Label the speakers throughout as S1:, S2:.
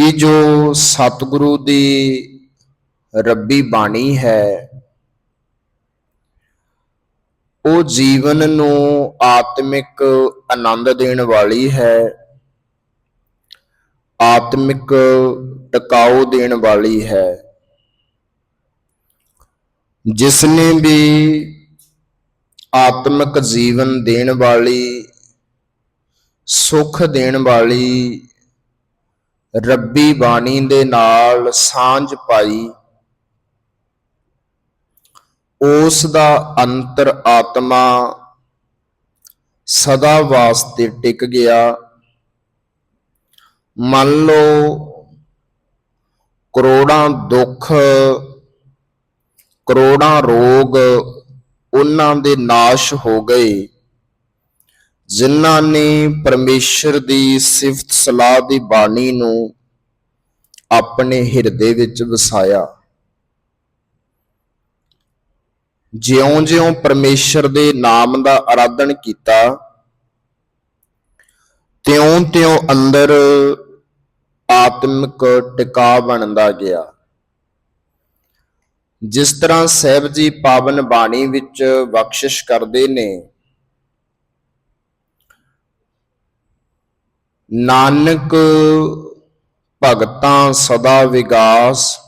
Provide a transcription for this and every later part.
S1: ਕਿ ਜੋ ਸਤਿਗੁਰੂ ਦੀ ਰੱਬੀ ਬਾਣੀ ਹੈ, ਉਹ ਜੀਵਨ ਨੂੰ ਆਤਮਿਕ ਆਨੰਦ ਦੇਣ ਵਾਲੀ ਹੈ, ਆਤਮਿਕ ਟਿਕਾਊ ਦੇਣ ਵਾਲੀ ਹੈ। ਜਿਸ ਨੇ ਵੀ ਆਤਮਿਕ ਜੀਵਨ ਦੇਣ ਵਾਲੀ, ਸੁਖ ਦੇਣ ਵਾਲੀ ਰੱਬੀ ਬਾਣੀ ਦੇ ਨਾਲ ਸਾਂਝ ਪਾਈ। ਉਸ ਦਾ ਅੰਤਰ ਆਤਮਾ ਸਦਾ ਵਾਸਤੇ ਟਿਕ ਗਿਆ। ਮੰਨ ਲਓ ਕਰੋੜਾਂ ਦੁੱਖ, ਕਰੋੜਾਂ ਰੋਗ ਉਹਨਾਂ ਦੇ ਨਾਸ਼ ਹੋ ਗਏ। ਜਿਨ੍ਹਾਂ ਨੇ ਪਰਮੇਸ਼ਰ ਦੀ ਸਿਫਤ ਸਲਾਹ ਦੀ ਬਾਣੀ ਨੂੰ ਆਪਣੇ ਹਿਰਦੇ ਵਿੱਚ ਵਸਾਇਆ। ਜਿਉਂ-ਜਿਉਂ ਪਰਮੇਸ਼ਰ ਦੇ ਨਾਮ ਦਾ ਆਰਾਧਨ ਕੀਤਾ, ਤਿਉਂ-ਤਿਉਂ ਅੰਦਰ ਆਤਮਿਕ ਟਿਕਾ ਬਣਦਾ ਗਿਆ। ਜਿਸ ਤਰ੍ਹਾਂ ਸਹਿਬ ਜੀ ਪਾਵਨ ਬਾਣੀ ਵਿੱਚ ਬਖਸ਼ਿਸ਼ ਕਰਦੇ ਨੇ ਨਾਨਕ ਭਗਤਾਂ ਸਦਾ ਵਿਗਾਸ,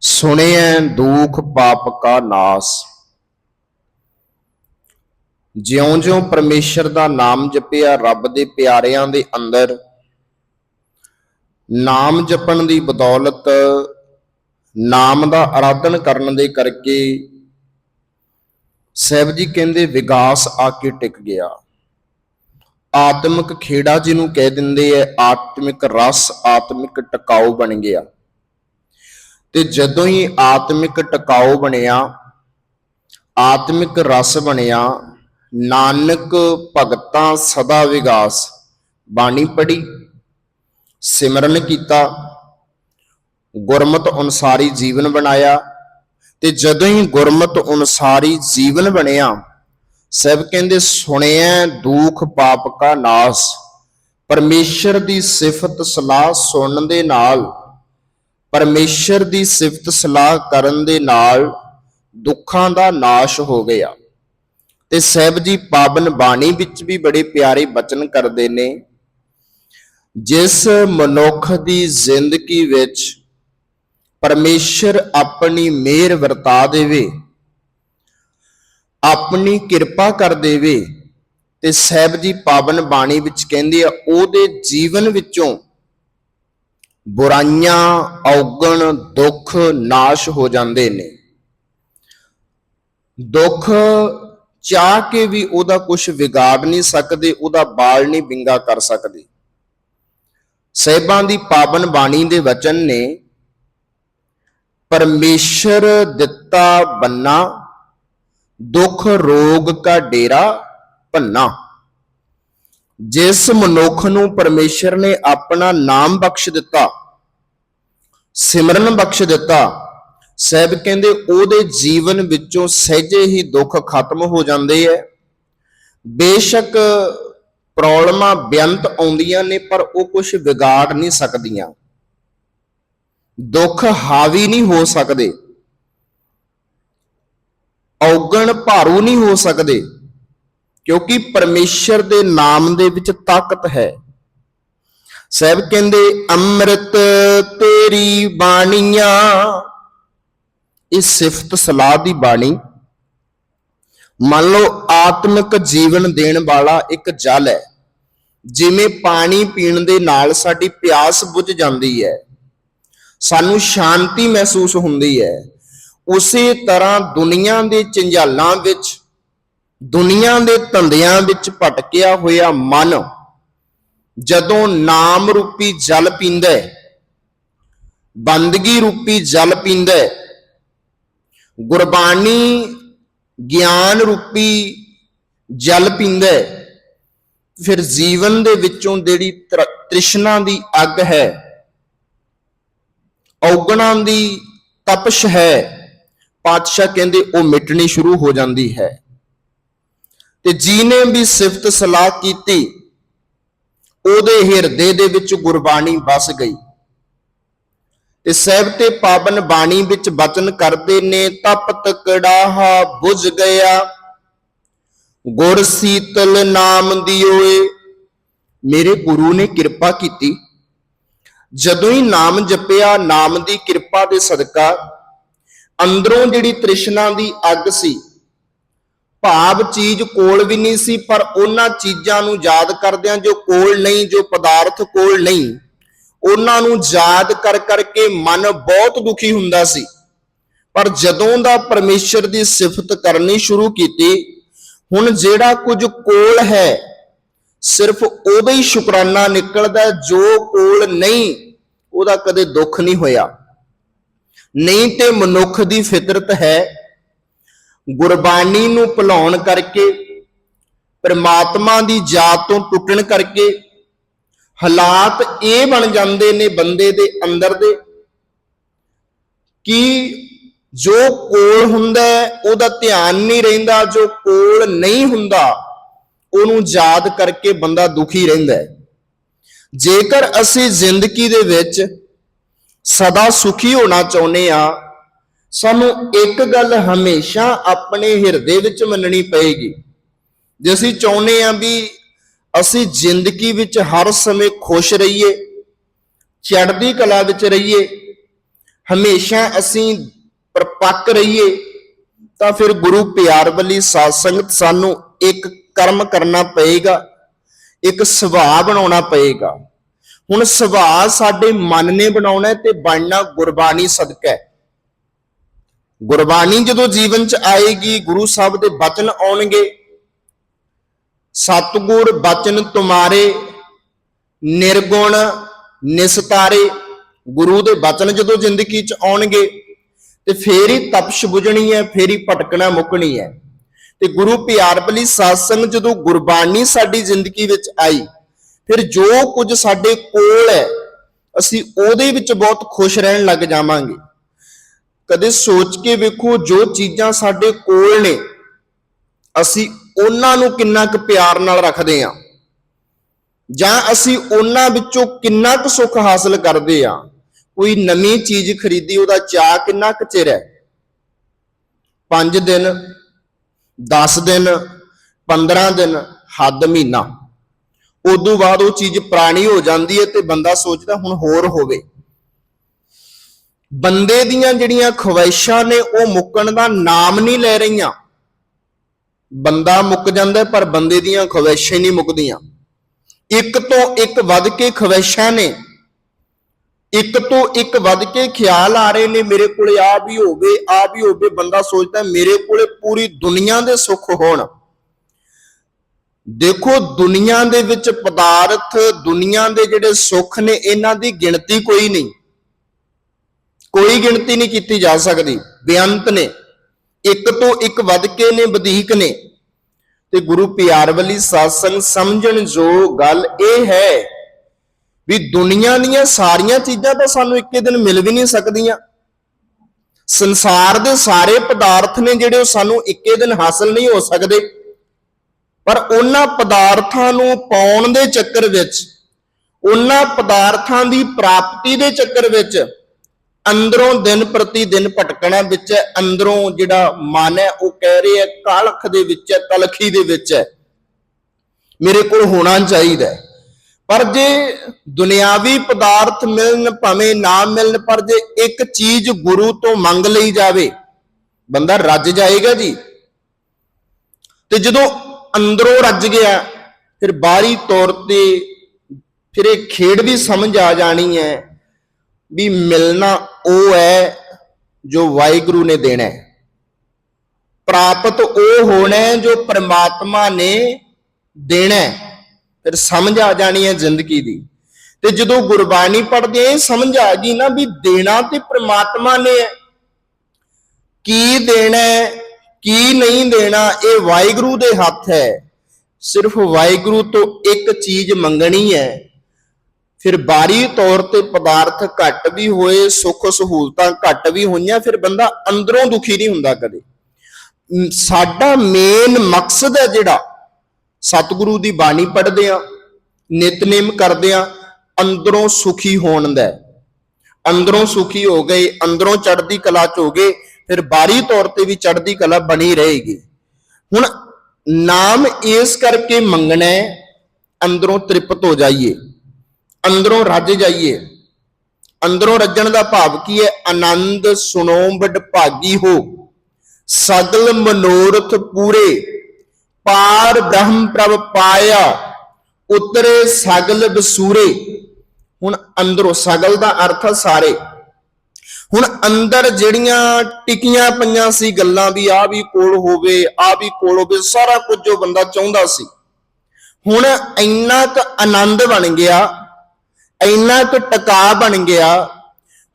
S1: ਸੁਣਿਐ ਦੁਖ ਪਾਪ ਕਾ ਨਾਸ। ਜਿਉਂ-ਜਿਉਂ ਪਰਮੇਸ਼ਰ ਦਾ ਨਾਮ ਜਪਿਆ ਰੱਬ ਦੇ ਪਿਆਰਿਆਂ ਦੇ ਅੰਦਰ, ਨਾਮ ਜਪਣ ਦੀ ਬਦੌਲਤ ਨਾਮ ਦਾ ਆਰਾਧਨ ਕਰਨ ਦੇ ਕਰਕੇ, ਸਹਿਬ ਜੀ ਕਹਿੰਦੇ ਵਿਗਾਸ ਆ ਕੇ ਟਿਕ ਗਿਆ। ਆਤਮਿਕ ਖੇੜਾ ਜਿਹਨੂੰ ਕਹਿ ਦਿੰਦੇ ਐ ਆਤਮਿਕ ਰਸ, ਆਤਮਿਕ ਟਿਕਾਊ ਬਣ ਗਿਆ। ਤੇ ਜਦੋਂ ਹੀ ਆਤਮਿਕ ਟਿਕਾਊ ਬਣਿਆ, ਆਤਮਿਕ ਰਸ ਬਣਿਆ, ਨਾਨਕ ਭਗਤਾਂ ਸਦਾ ਵਿਗਾਸ, ਬਾਣੀ ਪੜੀ ਸਿਮਰਨ ਕੀਤਾ, ਗੁਰਮਤ ਅਨੁਸਾਰੀ ਜੀਵਨ ਬਣਾਇਆ। ਤੇ ਜਦੋਂ ਹੀ ਗੁਰਮਤ ਅਨੁਸਾਰੀ ਜੀਵਨ ਬਣਿਆ ਸਭ ਕਹਿੰਦੇ ਸੁਣਿਆ ਦੁਖ ਪਾਪ ਕਾ ਨਾਸ। ਪਰਮੇਸ਼ਰ ਦੀ ਸਿਫਤ ਸਲਾਹ ਸੁਣਨ ਦੇ ਨਾਲ, ਪਰਮੇਸ਼ਰ ਦੀ ਸਿਫਤ ਸਲਾਹ ਕਰਨ ਦੇ ਨਾਲ ਦੁੱਖਾਂ ਦਾ ਨਾਸ਼ ਹੋ ਗਿਆ। ਤੇ ਸਹਿਬ ਜੀ ਪਾਵਨ ਬਾਣੀ ਵਿੱਚ ਵੀ ਬੜੇ ਪਿਆਰੇ ਬਚਨ ਕਰਦੇ ਨੇ, ਜਿਸ ਮਨੁੱਖ ਦੀ ਜ਼ਿੰਦਗੀ ਵਿੱਚ ਪਰਮੇਸ਼ਰ ਆਪਣੀ ਮਿਹਰ ਵਰਤਾ ਦੇਵੇ ਆਪਣੀ ਕਿਰਪਾ ਕਰ ਦੇਵੇ। ਤੇ ਸਹਿਬ ਜੀ ਪਾਵਨ ਬਾਣੀ ਵਿੱਚ ਕਹਿੰਦੇ ਆ, ਉਹਦੇ ਜੀਵਨ ਵਿੱਚੋਂ ਬੁਰਾਈਆਂ, ਔਗਣ, ਦੁੱਖ, ਨਾਸ਼ ਹੋ ਜਾਂਦੇ ਨੇ। ਦੁੱਖ ਚਾਹ ਕੇ ਵੀ ਉਹਦਾ ਕੁਝ ਵਿਗਾੜ ਨਹੀਂ ਸਕਦੇ, ਉਹਦਾ ਬਾਲ ਨਹੀਂ ਬਿੰਗਾ ਕਰ ਸਕਦੇ। ਸਹਿਬਾਂ ਦੀ ਪਾਵਨ ਬਾਣੀ ਦੇ ਵਚਨ ਨੇ, ਪਰਮੇਸ਼ਰ ਦਿੱਤਾ ਬੰਨਾ ਦੁੱਖ, ਰੋਗ ਕਾ ਡੇਰਾ ਭੰਨਾ। ਜਿਸ ਮਨੁੱਖ ਨੂੰ ਪਰਮੇਸ਼ਰ ਨੇ ਆਪਣਾ ਨਾਮ ਬਖਸ਼ ਦਿੱਤਾ, ਸਿਮਰਨ ਬਖਸ਼ ਦਿੱਤਾ, ਸਹਿਬ ਕਹਿੰਦੇ ਉਹਦੇ ਜੀਵਨ ਵਿੱਚੋਂ ਸਹਿਜੇ ਹੀ ਦੁੱਖ ਖਤਮ ਹੋ ਜਾਂਦੇ ਐ। ਬੇਸ਼ੱਕ ਪ੍ਰੋਬਲਮਾਂ ਬੇਅੰਤ ਆਉਂਦੀਆਂ ਨੇ, ਪਰ ਉਹ ਕੁਝ ਵਿਗਾੜ ਨਹੀਂ ਸਕਦੀਆਂ। ਦੁੱਖ ਹਾਵੀ ਨਹੀਂ ਹੋ ਸਕਦੇ। ਔਗਣ ਭਾਰੂ ਨਹੀਂ ਹੋ ਸਕਦੇ, ਕਿਉਂਕਿ ਪਰਮੇਸ਼ਰ ਦੇ ਨਾਮ ਦੇ ਵਿੱਚ ਤਾਕਤ ਹੈ। ਸਹਿਬ ਕਹਿੰਦੇ, ਅੰਮ੍ਰਿਤ ਤੇਰੀ ਬਾਣੀਆਂ, ਇਹ ਸਿਫਤ ਸਲਾਹ ਦੀ ਬਾਣੀ। ਮੰਨ ਲਓ, ਆਤਮਿਕ ਜੀਵਨ ਦੇਣ ਵਾਲਾ ਇੱਕ ਜਲ ਹੈ, ਜਿਵੇਂ ਪਾਣੀ ਪੀਣ ਦੇ ਨਾਲ ਸਾਡੀ ਪਿਆਸ ਬੁਝ ਜਾਂਦੀ ਹੈ, ਸਾਨੂੰ ਸ਼ਾਂਤੀ ਮਹਿਸੂਸ ਹੁੰਦੀ ਹੈ। ਉਸੇ ਤਰ੍ਹਾਂ ਦੁਨੀਆ ਦੇ ਚੰਝਾਲਾਂ ਵਿੱਚ, ਦੁਨੀਆ ਦੇ ਧੰਦਿਆਂ ਵਿੱਚ ਭਟਕਿਆ ਹੋਇਆ ਮਨ ਜਦੋਂ ਨਾਮ ਰੂਪੀ ਜਲ ਪੀਂਦਾ ਹੈ, ਬੰਦਗੀ ਰੂਪੀ ਜਲ ਪੀਂਦਾ ਹੈ, ਗੁਰਬਾਣੀ ਗਿਆਨ ਰੂਪੀ ਜਲ ਪੀਂਦਾ ਹੈ, ਫਿਰ ਜੀਵਨ ਦੇ ਵਿੱਚੋਂ ਜਿਹੜੀ ਤ੍ਰ- ਤ੍ਰਿਸ਼ਨਾ ਦੀ ਅੱਗ ਹੈ, ਔਗਣਾਂ ਦੀ ਤਪਸ਼ ਹੈ। ਪਾਤਸ਼ਾਹ ਕਹਿੰਦੇ ਉਹ ਮਿਟਣੀ ਸ਼ੁਰੂ ਹੋ ਜਾਂਦੀ ਹੈ। ਤੇ ਜਿਹਨੇ ਵੀ ਸਿਫਤ ਸਲਾਹ ਕੀਤੀ, ਉਹਦੇ ਹਿਰਦੇ ਦੇ ਵਿੱਚ ਗੁਰਬਾਣੀ ਵਸ ਗਈ। ਤੇ ਸਹਿਬ ਤੇ ਪਾਵਨ ਬਾਣੀ ਵਿੱਚ ਬਚਨ ਕਰਦੇ ਨੇ ਤਪਤ ਕੜਾਹਾ ਬੁਝ ਗਿਆ। ਗੁਰ ਸੀਤਲ ਨਾਮ ਦਿਓਏ। ਮੇਰੇ ਗੁਰੂ ਨੇ ਕਿਰਪਾ ਕੀਤੀ। ਜਦੋਂ ਹੀ ਨਾਮ ਜਪਿਆ, ਨਾਮ ਦੀ ਕਿਰਪਾ ਦੇ ਸਦਕਾ ਅੰਦਰੋਂ ਜਿਹੜੀ ਤ੍ਰਿਸ਼ਨਾ ਦੀ ਅੱਗ ਸੀ, ਭਾਵ ਚੀਜ਼ ਕੋਲ ਵੀ ਨਹੀਂ ਸੀ, ਪਰ ਉਹਨਾਂ ਚੀਜ਼ਾਂ ਨੂੰ ਯਾਦ ਕਰਦਿਆਂ ਜੋ ਕੋਲ ਨਹੀਂ, ਜੋ ਪਦਾਰਥ ਕੋਲ ਨਹੀਂ, ਉਹਨਾਂ ਨੂੰ ਯਾਦ ਕਰ ਕਰਕੇ ਮਨ ਬਹੁਤ ਦੁਖੀ ਹੁੰਦਾ ਸੀ। ਪਰ ਜਦੋਂ ਦਾ ਪਰਮੇਸ਼ਰ ਦੀ ਸਿਫਤ ਕਰਨੀ ਸ਼ੁਰੂ ਕੀਤੀ, ਹੁਣ ਜਿਹੜਾ ਕੁਝ ਕੋਲ ਹੈ, ਸਿਰਫ ਉਹਦਾ ਹੀ ਸ਼ੁਕਰਾਨਾ ਨਿਕਲਦਾ ਜੋ ਕੋਲ ਨਹੀਂ, ਉਹਦਾ ਕਦੇ ਦੁੱਖ ਨਹੀਂ ਹੋਇਆ। ਨਹੀਂ ਤੇ ਮਨੁੱਖ ਦੀ ਫਿਤਰਤ ਹੈ। ਗੁਰਬਾਣੀ ਨੂੰ ਭੁਲਾਉਣ ਕਰਕੇ, ਪਰਮਾਤਮਾ ਦੀ ਜਾਤ ਤੋਂ ਟੁੱਟਣ ਕਰਕੇ, ਹਾਲਾਤ ਇਹ ਬਣ ਜਾਂਦੇ ਨੇ ਬੰਦੇ ਦੇ ਅੰਦਰ ਦੇ ਕਿ ਜੋ ਕੋਲ ਹੁੰਦਾ ਉਹਦਾ ਧਿਆਨ ਨਹੀਂ ਰਹਿੰਦਾ, ਜੋ ਕੋਲ ਨਹੀਂ ਹੁੰਦਾ, ਉਹਨੂੰ ਯਾਦ ਕਰਕੇ ਬੰਦਾ ਦੁਖੀ ਰਹਿੰਦਾ ਜੇਕਰ ਅਸੀਂ ਜ਼ਿੰਦਗੀ ਦੇ ਵਿੱਚ ਸਦਾ ਸੁਖੀ ਹੋਣਾ ਚਾਹੁੰਦੇ ਆ। ਸਾਨੂੰ ਇੱਕ ਗੱਲ ਹਮੇਸ਼ਾ ਆਪਣੇ ਹਿਰਦੇ ਵਿੱਚ ਮੰਨਣੀ ਪਏਗੀ। ਜੇ ਅਸੀਂ ਚਾਹੁੰਦੇ ਆ ਵੀ ਅਸੀਂ ਜ਼ਿੰਦਗੀ ਵਿੱਚ ਹਰ ਸਮੇਂ ਖੁਸ਼ ਰਹੀਏ, ਚੜ੍ਹਦੀ ਕਲਾ ਵਿੱਚ ਰਹੀਏ, ਹਮੇਸ਼ਾ ਅਸੀਂ ਪਰਪੱਕ ਰਹੀਏ, ਤਾਂ ਫਿਰ ਗੁਰੂ ਪਿਆਰ ਵਾਲੀ ਸਾਧ ਸੰਗਤ ਸਾਨੂੰ ਇੱਕ ਕਰਮ ਕਰਨਾ ਪਏਗਾ, ਇੱਕ ਸੁਭਾਅ ਬਣਾਉਣਾ ਪਏਗਾ। ਹੁਣ ਸੁਭਾਅ ਸਾਡੇ ਮਨ ਨੇ ਬਣਾਉਣਾ ਤੇ ਬਣਨਾ ਗੁਰਬਾਣੀ ਸਦਕਾ ਹੈ। ਗੁਰਬਾਣੀ ਜਦੋਂ ਜੀਵਨ ਚ ਆਏਗੀ, ਗੁਰੂ ਸਾਹਿਬ ਦੇ ਬਚਨ ਆਉਣਗੇ। ਸਤਿਗੁਰ ਬਚਨ ਤੁਮਾਰੇ, ਨਿਰਗੁਣ ਨਿਸਤਾਰੇ, ਗੁਰੂ ਦੇ ਬਚਨ ਜਦੋਂ ਜ਼ਿੰਦਗੀ ਚ ਆਉਣਗੇ, ਤੇ ਫੇਰ ਹੀ ਤਪਸ਼ ਬੁਝਣੀ ਹੈ, ਫੇਰ ਹੀ ਭਟਕਣਾ ਮੁੱਕਣੀ ਹੈ। ਤੇ ਗੁਰੂ ਪਿਆਰਪਲੀ satsang ਜਦੋਂ ਗੁਰਬਾਣੀ ਸਾਡੀ ਜ਼ਿੰਦਗੀ ਵਿੱਚ ਆਈ ਫਿਰ ਜੋ ਕੁਝ ਸਾਡੇ ਕੋਲ ਹੈ, ਅਸੀਂ ਉਹਦੇ ਵਿੱਚ ਬਹੁਤ ਖੁਸ਼ ਰਹਿਣ ਲੱਗ ਜਾਵਾਂਗੇ। ਕਦੇ ਸੋਚ ਕੇ ਵੇਖੋ ਜੋ ਚੀਜ਼ਾਂ ਸਾਡੇ ਕੋਲ ਨੇ, ਅਸੀਂ ਉਹਨਾਂ ਨੂੰ ਕਿੰਨਾ ਕੁ ਪਿਆਰ ਨਾਲ ਰੱਖਦੇ ਹਾਂ। ਜਾਂ ਅਸੀਂ ਉਹਨਾਂ ਵਿੱਚੋਂ ਕਿੰਨਾ ਕੁ ਸੁੱਖ ਹਾਸਲ ਕਰਦੇ ਆ ਕੋਈ ਨਵੀਂ ਚੀਜ਼ ਖਰੀਦੀ, ਉਹਦਾ ਚਾਹ ਕਿੰਨਾ ਕੁ ਚਿਰ ਹੈ? 5 ਦਿਨ 10 ਦਿਨ 15 ਦਿਨ, ਹੱਦ ਮਹੀਨਾ। ਉਦੋਂ ਬਾਅਦ ਉਹ ਚੀਜ਼ ਪੁਰਾਣੀ ਹੋ ਜਾਂਦੀ ਹੈ ਤੇ ਬੰਦਾ ਸੋਚਦਾ ਹੁਣ ਹੋਰ ਹੋਵੇ। ਬੰਦੇ ਦੀਆਂ ਜਿਹੜੀਆਂ ਖਵਾਇਸ਼ਾਂ ਨੇ ਉਹ ਮੁੱਕਣ ਦਾ ਨਾਮ ਨਹੀਂ ਲੈ ਰਹੀਆਂ। ਬੰਦਾ ਮੁੱਕ ਜਾਂਦਾ ਪਰ ਬੰਦੇ ਦੀਆਂ ਖਵਾਇਸ਼ਾਂ ਨਹੀਂ ਮੁੱਕਦੀਆਂ। ਇੱਕ ਤੋਂ ਇੱਕ ਵੱਧ ਕੇ ਖਵਾਇਸ਼ਾਂ ਨੇ। ਇੱਕ ਤੋਂ ਇੱਕ ਵੱਧ ਕੇ ਖਿਆਲ ਆ ਰਹੇ ਨੇ, ਮੇਰੇ ਕੋਲੇ ਆ ਵੀ ਹੋਵੇ, ਆ ਵੀ ਹੋਵੇ, ਬੰਦਾ ਸੋਚਦਾ ਮੇਰੇ ਕੋਲੇ ਪੂਰੀ ਦੁਨੀਆ ਦੇ ਸੁੱਖ ਹੋਣ। ਦੇਖੋ, ਦੁਨੀਆ ਦੇ ਵਿੱਚ ਪਦਾਰਥ, ਦੁਨੀਆ ਦੇ ਜਿਹੜੇ ਸੁੱਖ ਨੇ, ਇਹਨਾਂ ਦੀ ਗਿਣਤੀ ਕੋਈ ਨਹੀਂ। ਕੋਈ ਗਿਣਤੀ ਨਹੀਂ ਕੀਤੀ ਜਾ ਸਕਦੀ। ਬੇਅੰਤ ਨੇ। ਇੱਕ ਤੋਂ ਇੱਕ ਵੱਧ ਕੇ ਨੇ, ਵਧੇਕ ਨੇ। ਤੇ ਗੁਰੂ ਪਿਆਰਵਲੀ satsang ਸਮਝਣ ਜੋ ਗੱਲ ਇਹ ਹੈ ਵੀ ਦੁਨੀਆ ਦੀਆਂ ਸਾਰੀਆਂ ਚੀਜ਼ਾਂ ਤਾਂ ਸਾਨੂੰ ਇੱਕੇ ਦਿਨ ਮਿਲ ਵੀ ਨਹੀਂ ਸਕਦੀਆਂ। ਸੰਸਾਰ ਦੇ ਸਾਰੇ ਪਦਾਰਥ ਨੇ ਜਿਹੜੇ ਉਹ ਸਾਨੂੰ ਇੱਕੇ ਦਿਨ ਹਾਸਲ ਨਹੀਂ ਹੋ ਸਕਦੇ। ਪਰ ਉਹਨਾਂ ਪਦਾਰਥਾਂ ਨੂੰ ਪਾਉਣ ਦੇ ਚੱਕਰ ਵਿੱਚ, ਉਹਨਾਂ ਪਦਾਰਥਾਂ ਦੀ ਪ੍ਰਾਪਤੀ ਦੇ ਚੱਕਰ ਵਿੱਚ ਅੰਦਰੋਂ ਦਿਨ ਪ੍ਰਤੀ ਦਿਨ ਭਟਕਣਾ ਵਿੱਚ ਹੈ, ਅੰਦਰੋਂ ਜਿਹੜਾ ਮਨ ਹੈ ਉਹ ਕਹਿ ਰਿਹਾ ਹੈ, ਕਾਲਖ ਦੇ ਵਿੱਚ ਹੈ, ਤਲਖੀ ਦੇ ਵਿੱਚ ਹੈ। ਮੇਰੇ ਕੋਲ ਹੋਣਾ ਚਾਹੀਦਾ ਪਰ ਜੇ ਦੁਨਿਆਵੀ ਪਦਾਰਥ ਮਿਲਣ ਭਾਵੇਂ ਨਾ ਮਿਲਣ, ਪਰ ਜੇ ਇੱਕ ਚੀਜ਼ ਗੁਰੂ ਤੋਂ ਮੰਗ ਲਈ ਜਾਵੇ, ਬੰਦਾ ਰੱਜ ਜਾਏਗਾ ਜੀ। ਤੇ ਜਦੋਂ ਅੰਦਰੋਂ ਰੱਜ ਗਿਆ, ਫਿਰ ਬਾਹਰੀ ਤੌਰ ਤੇ ਫਿਰ ਇਹ ਖੇਡ ਵੀ ਸਮਝ ਆ ਜਾਣੀ ਹੈ ਵੀ ਮਿਲਣਾ ਉਹ ਹੈ ਜੋ ਵਾਹਿਗੁਰੂ ਨੇ ਦੇਣਾ ਹੈ। ਪ੍ਰਾਪਤ ਉਹ ਹੋਣਾ ਹੈ ਜੋ ਪ੍ਰਮਾਤਮਾ ਨੇ ਦੇਣਾ ਹੈ। ਫਿਰ ਸਮਝ ਆ ਜਾਣੀ ਹੈ ਜ਼ਿੰਦਗੀ ਦੀ। ਤੇ ਜਦੋਂ ਗੁਰਬਾਣੀ ਪੜ੍ਹਦੇ ਆ ਇਹ ਸਮਝ ਆ ਗਈ ਨਾ ਵੀ ਦੇਣਾ ਤੇ ਪ੍ਰਮਾਤਮਾ ਨੇ ਕੀ ਦੇਣਾ ਹੈ? ਕੀ ਨਹੀਂ ਦੇਣਾ, ਇਹ ਵਾਹਿਗੁਰੂ ਦੇ ਹੱਥ ਹੈ। ਸਿਰਫ ਵਾਹਿਗੁਰੂ ਤੋਂ ਇੱਕ ਚੀਜ਼ ਮੰਗਣੀ ਹੈ। ਫਿਰ ਬਾਰੀ ਤੌਰ ਤੇ ਪਦਾਰਥ ਘੱਟ ਵੀ ਹੋਏ, ਸੁੱਖ ਸਹੂਲਤਾਂ ਘੱਟ ਵੀ ਹੋਈਆਂ, ਫਿਰ ਬੰਦਾ ਅੰਦਰੋਂ ਦੁਖੀ ਨਹੀਂ ਹੁੰਦਾ ਕਦੇ। ਸਾਡਾ ਮੇਨ ਮਕਸਦ ਹੈ ਜਿਹੜਾ, ਸਤਿਗੁਰੂ ਦੀ ਬਾਣੀ ਪੜ੍ਹਦੇ ਆ ਨਿਤਨੇਮ ਕਰਦਿਆਂ ਅੰਦਰੋਂ ਸੁਖੀ ਹੋਣ ਦਾ ਅੰਦਰੋਂ ਸੁਖੀ ਹੋ ਗਏ, ਅੰਦਰੋਂ ਚੜ੍ਹਦੀ ਕਲਾ ਚ ਹੋ ਗਏ ਫਿਰ ਬਾਰੀ ਤੌਰ ਤੇ ਵੀ ਚੜ੍ਹਦੀ ਕਲਾ ਬਣੀ ਰਹੇਗੀ। ਹੁਣ ਨਾਮ ਇਸ ਕਰਕੇ ਮੰਗਣਾ ਅੰਦਰੋਂ ਤ੍ਰਿਪਤ ਹੋ ਜਾਈਏ, ਅੰਦਰੋਂ ਰੱਜ ਜਾਈਏ। ਅੰਦਰੋਂ ਰੱਜਣ ਦਾ ਭਾਵ ਕੀ ਹੈ? ਆਨੰਦ ਸੁਣੋ ਵਡ ਭਾਗੀ ਹੋ। ਸਗਲ ਮਨੋਰਥ ਪੂਰੇ, ਪਾਰ ਬ੍ਰਹਮ ਪ੍ਰਭ ਪਾਇਆ, ਉਤਰੇ ਸਗਲ ਬਸੂਰੇ। ਹੁਣ ਅੰਦਰੋਂ ਸਗਲ ਦਾ ਅਰਥ ਸਾਰੇ। ਹੁਣ ਅੰਦਰ ਜਿਹੜੀਆਂ ਟਿਕੀਆਂ ਪਈਆਂ ਸੀ ਗੱਲਾਂ ਵੀ ਆ ਵੀ ਕੋਲ ਹੋਵੇ ਆ ਵੀ ਕੋਲ ਹੋਵੇ, ਸਾਰਾ ਕੁਝ ਜੋ ਬੰਦਾ ਚਾਹੁੰਦਾ ਸੀ। ਹੁਣ ਇੰਨਾ ਕੁ ਆਨੰਦ ਬਣ ਗਿਆ, ਇੰਨਾ ਕੁ ਟਿਕਾ ਬਣ ਗਿਆ,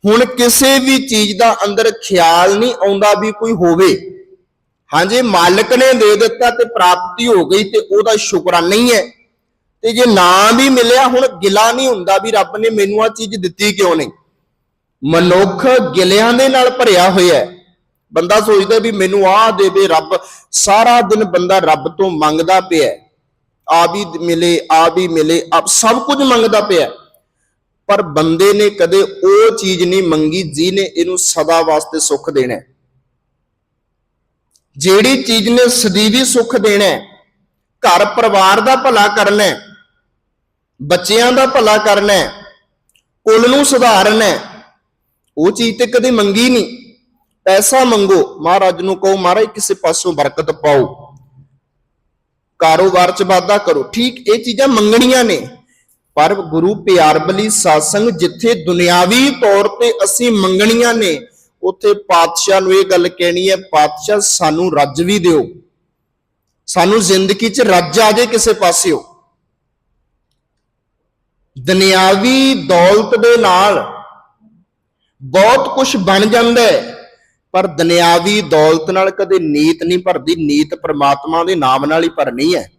S1: ਹੁਣ ਕਿਸੇ ਵੀ ਚੀਜ਼ ਦਾ ਅੰਦਰ ਖਿਆਲ ਨਹੀਂ ਆਉਂਦਾ ਵੀ ਕੋਈ ਹੋਵੇ। ਹਾਂਜੀ, ਮਾਲਕ ਨੇ ਦੇ ਦਿੱਤਾ ਤੇ ਪ੍ਰਾਪਤੀ ਹੋ ਗਈ ਤੇ ਉਹਦਾ ਸ਼ੁਕਰਾਨਾ ਨਹੀਂ ਹੈ। ਤੇ ਜੇ ਨਾ ਵੀ ਮਿਲਿਆ, ਹੁਣ ਗਿਲਾ ਨਹੀਂ ਹੁੰਦਾ ਵੀ ਰੱਬ ਨੇ ਮੈਨੂੰ ਆ ਚੀਜ਼ ਦਿੱਤੀ ਕਿਉਂ ਨਹੀਂ? ਮਨੁੱਖ ਗਿਲਿਆਂ ਦੇ ਨਾਲ ਭਰਿਆ ਹੋਇਆ ਹੈ। ਬੰਦਾ ਸੋਚਦਾ ਵੀ ਮੈਨੂੰ ਆਹ ਦੇਵੇ ਰੱਬ, ਸਾਰਾ ਦਿਨ ਬੰਦਾ ਰੱਬ ਤੋਂ ਮੰਗਦਾ ਪਿਆ ਆ ਵੀ ਮਿਲੇ ਆ ਵੀ ਮਿਲੇ ਆਪ ਸਭ ਕੁਝ ਮੰਗਦਾ ਪਿਆ ਪਰ ਬੰਦੇ ਨੇ ਕਦੇ ਉਹ ਚੀਜ਼ ਨਹੀਂ ਮੰਗੀ ਜਿਹਨੇ ਇਹਨੂੰ ਸਦਾ ਵਾਸਤੇ ਸੁੱਖ ਦੇਣਾ ਜਿਹੜੀ ਚੀਜ਼ ਨੇ ਸਦੀਵੀ ਸੁੱਖ ਦੇਣਾ ਘਰ ਪਰਿਵਾਰ ਦਾ ਭਲਾ ਕਰਨਾ ਬੱਚਿਆਂ ਦਾ ਭਲਾ ਕਰਨਾ ਕੁੱਲ ਨੂੰ ਸੁਧਾਰਨਾ ਉਹ ਚੀਜ਼ ਤੇ ਕਦੇ ਮੰਗੀ ਨਹੀਂ। ਪੈਸਾ ਮੰਗੋ, ਮਹਾਰਾਜ ਨੂੰ ਕਹੋ, ਮਹਾਰਾਜ, ਕਿਸੇ ਪਾਸੋਂ ਬਰਕਤ ਪਾਓ। ਕਾਰੋਬਾਰ ਚ ਵਾਧਾ ਕਰੋ। ਠੀਕ, ਇਹ ਚੀਜ਼ਾਂ ਮੰਗਣੀਆਂ ਨੇ। ਪਰ ਗੁਰੂ ਪਿਆਰਬਲੀ ਸਾਸੰਗ ਜਿੱਥੇ ਦੁਨਿਆਵੀ ਤੌਰ ਤੇ ਅਸੀਂ ਮੰਗਣੀਆਂ ਨੇ, ਉੱਥੇ ਪਾਤਸ਼ਾਹ ਨੂੰ ਇਹ ਗੱਲ ਕਹਿਣੀ ਹੈ, ਪਾਤਸ਼ਾਹ, ਸਾਨੂੰ ਰੱਜ ਵੀ ਦਿਓ। ਸਾਨੂੰ ਜ਼ਿੰਦਗੀ 'ਚ ਰੱਜ ਆ ਜੇ ਕਿਸੇ ਪਾਸਿਓ। ਦੁਨਿਆਵੀ ਦੌਲਤ ਦੇ ਨਾਲ ਬਹੁਤ ਕੁਝ ਬਣ ਜਾਂਦਾ ਹੈ, ਪਰ ਦੁਨਿਆਵੀ ਦੌਲਤ ਨਾਲ ਕਦੇ ਨੀਤ ਨਹੀਂ ਭਰਦੀ, ਨੀਤ ਪ੍ਰਮਾਤਮਾ ਦੇ ਨਾਮ ਨਾਲ ਹੀ ਭਰਨੀ ਹੈ।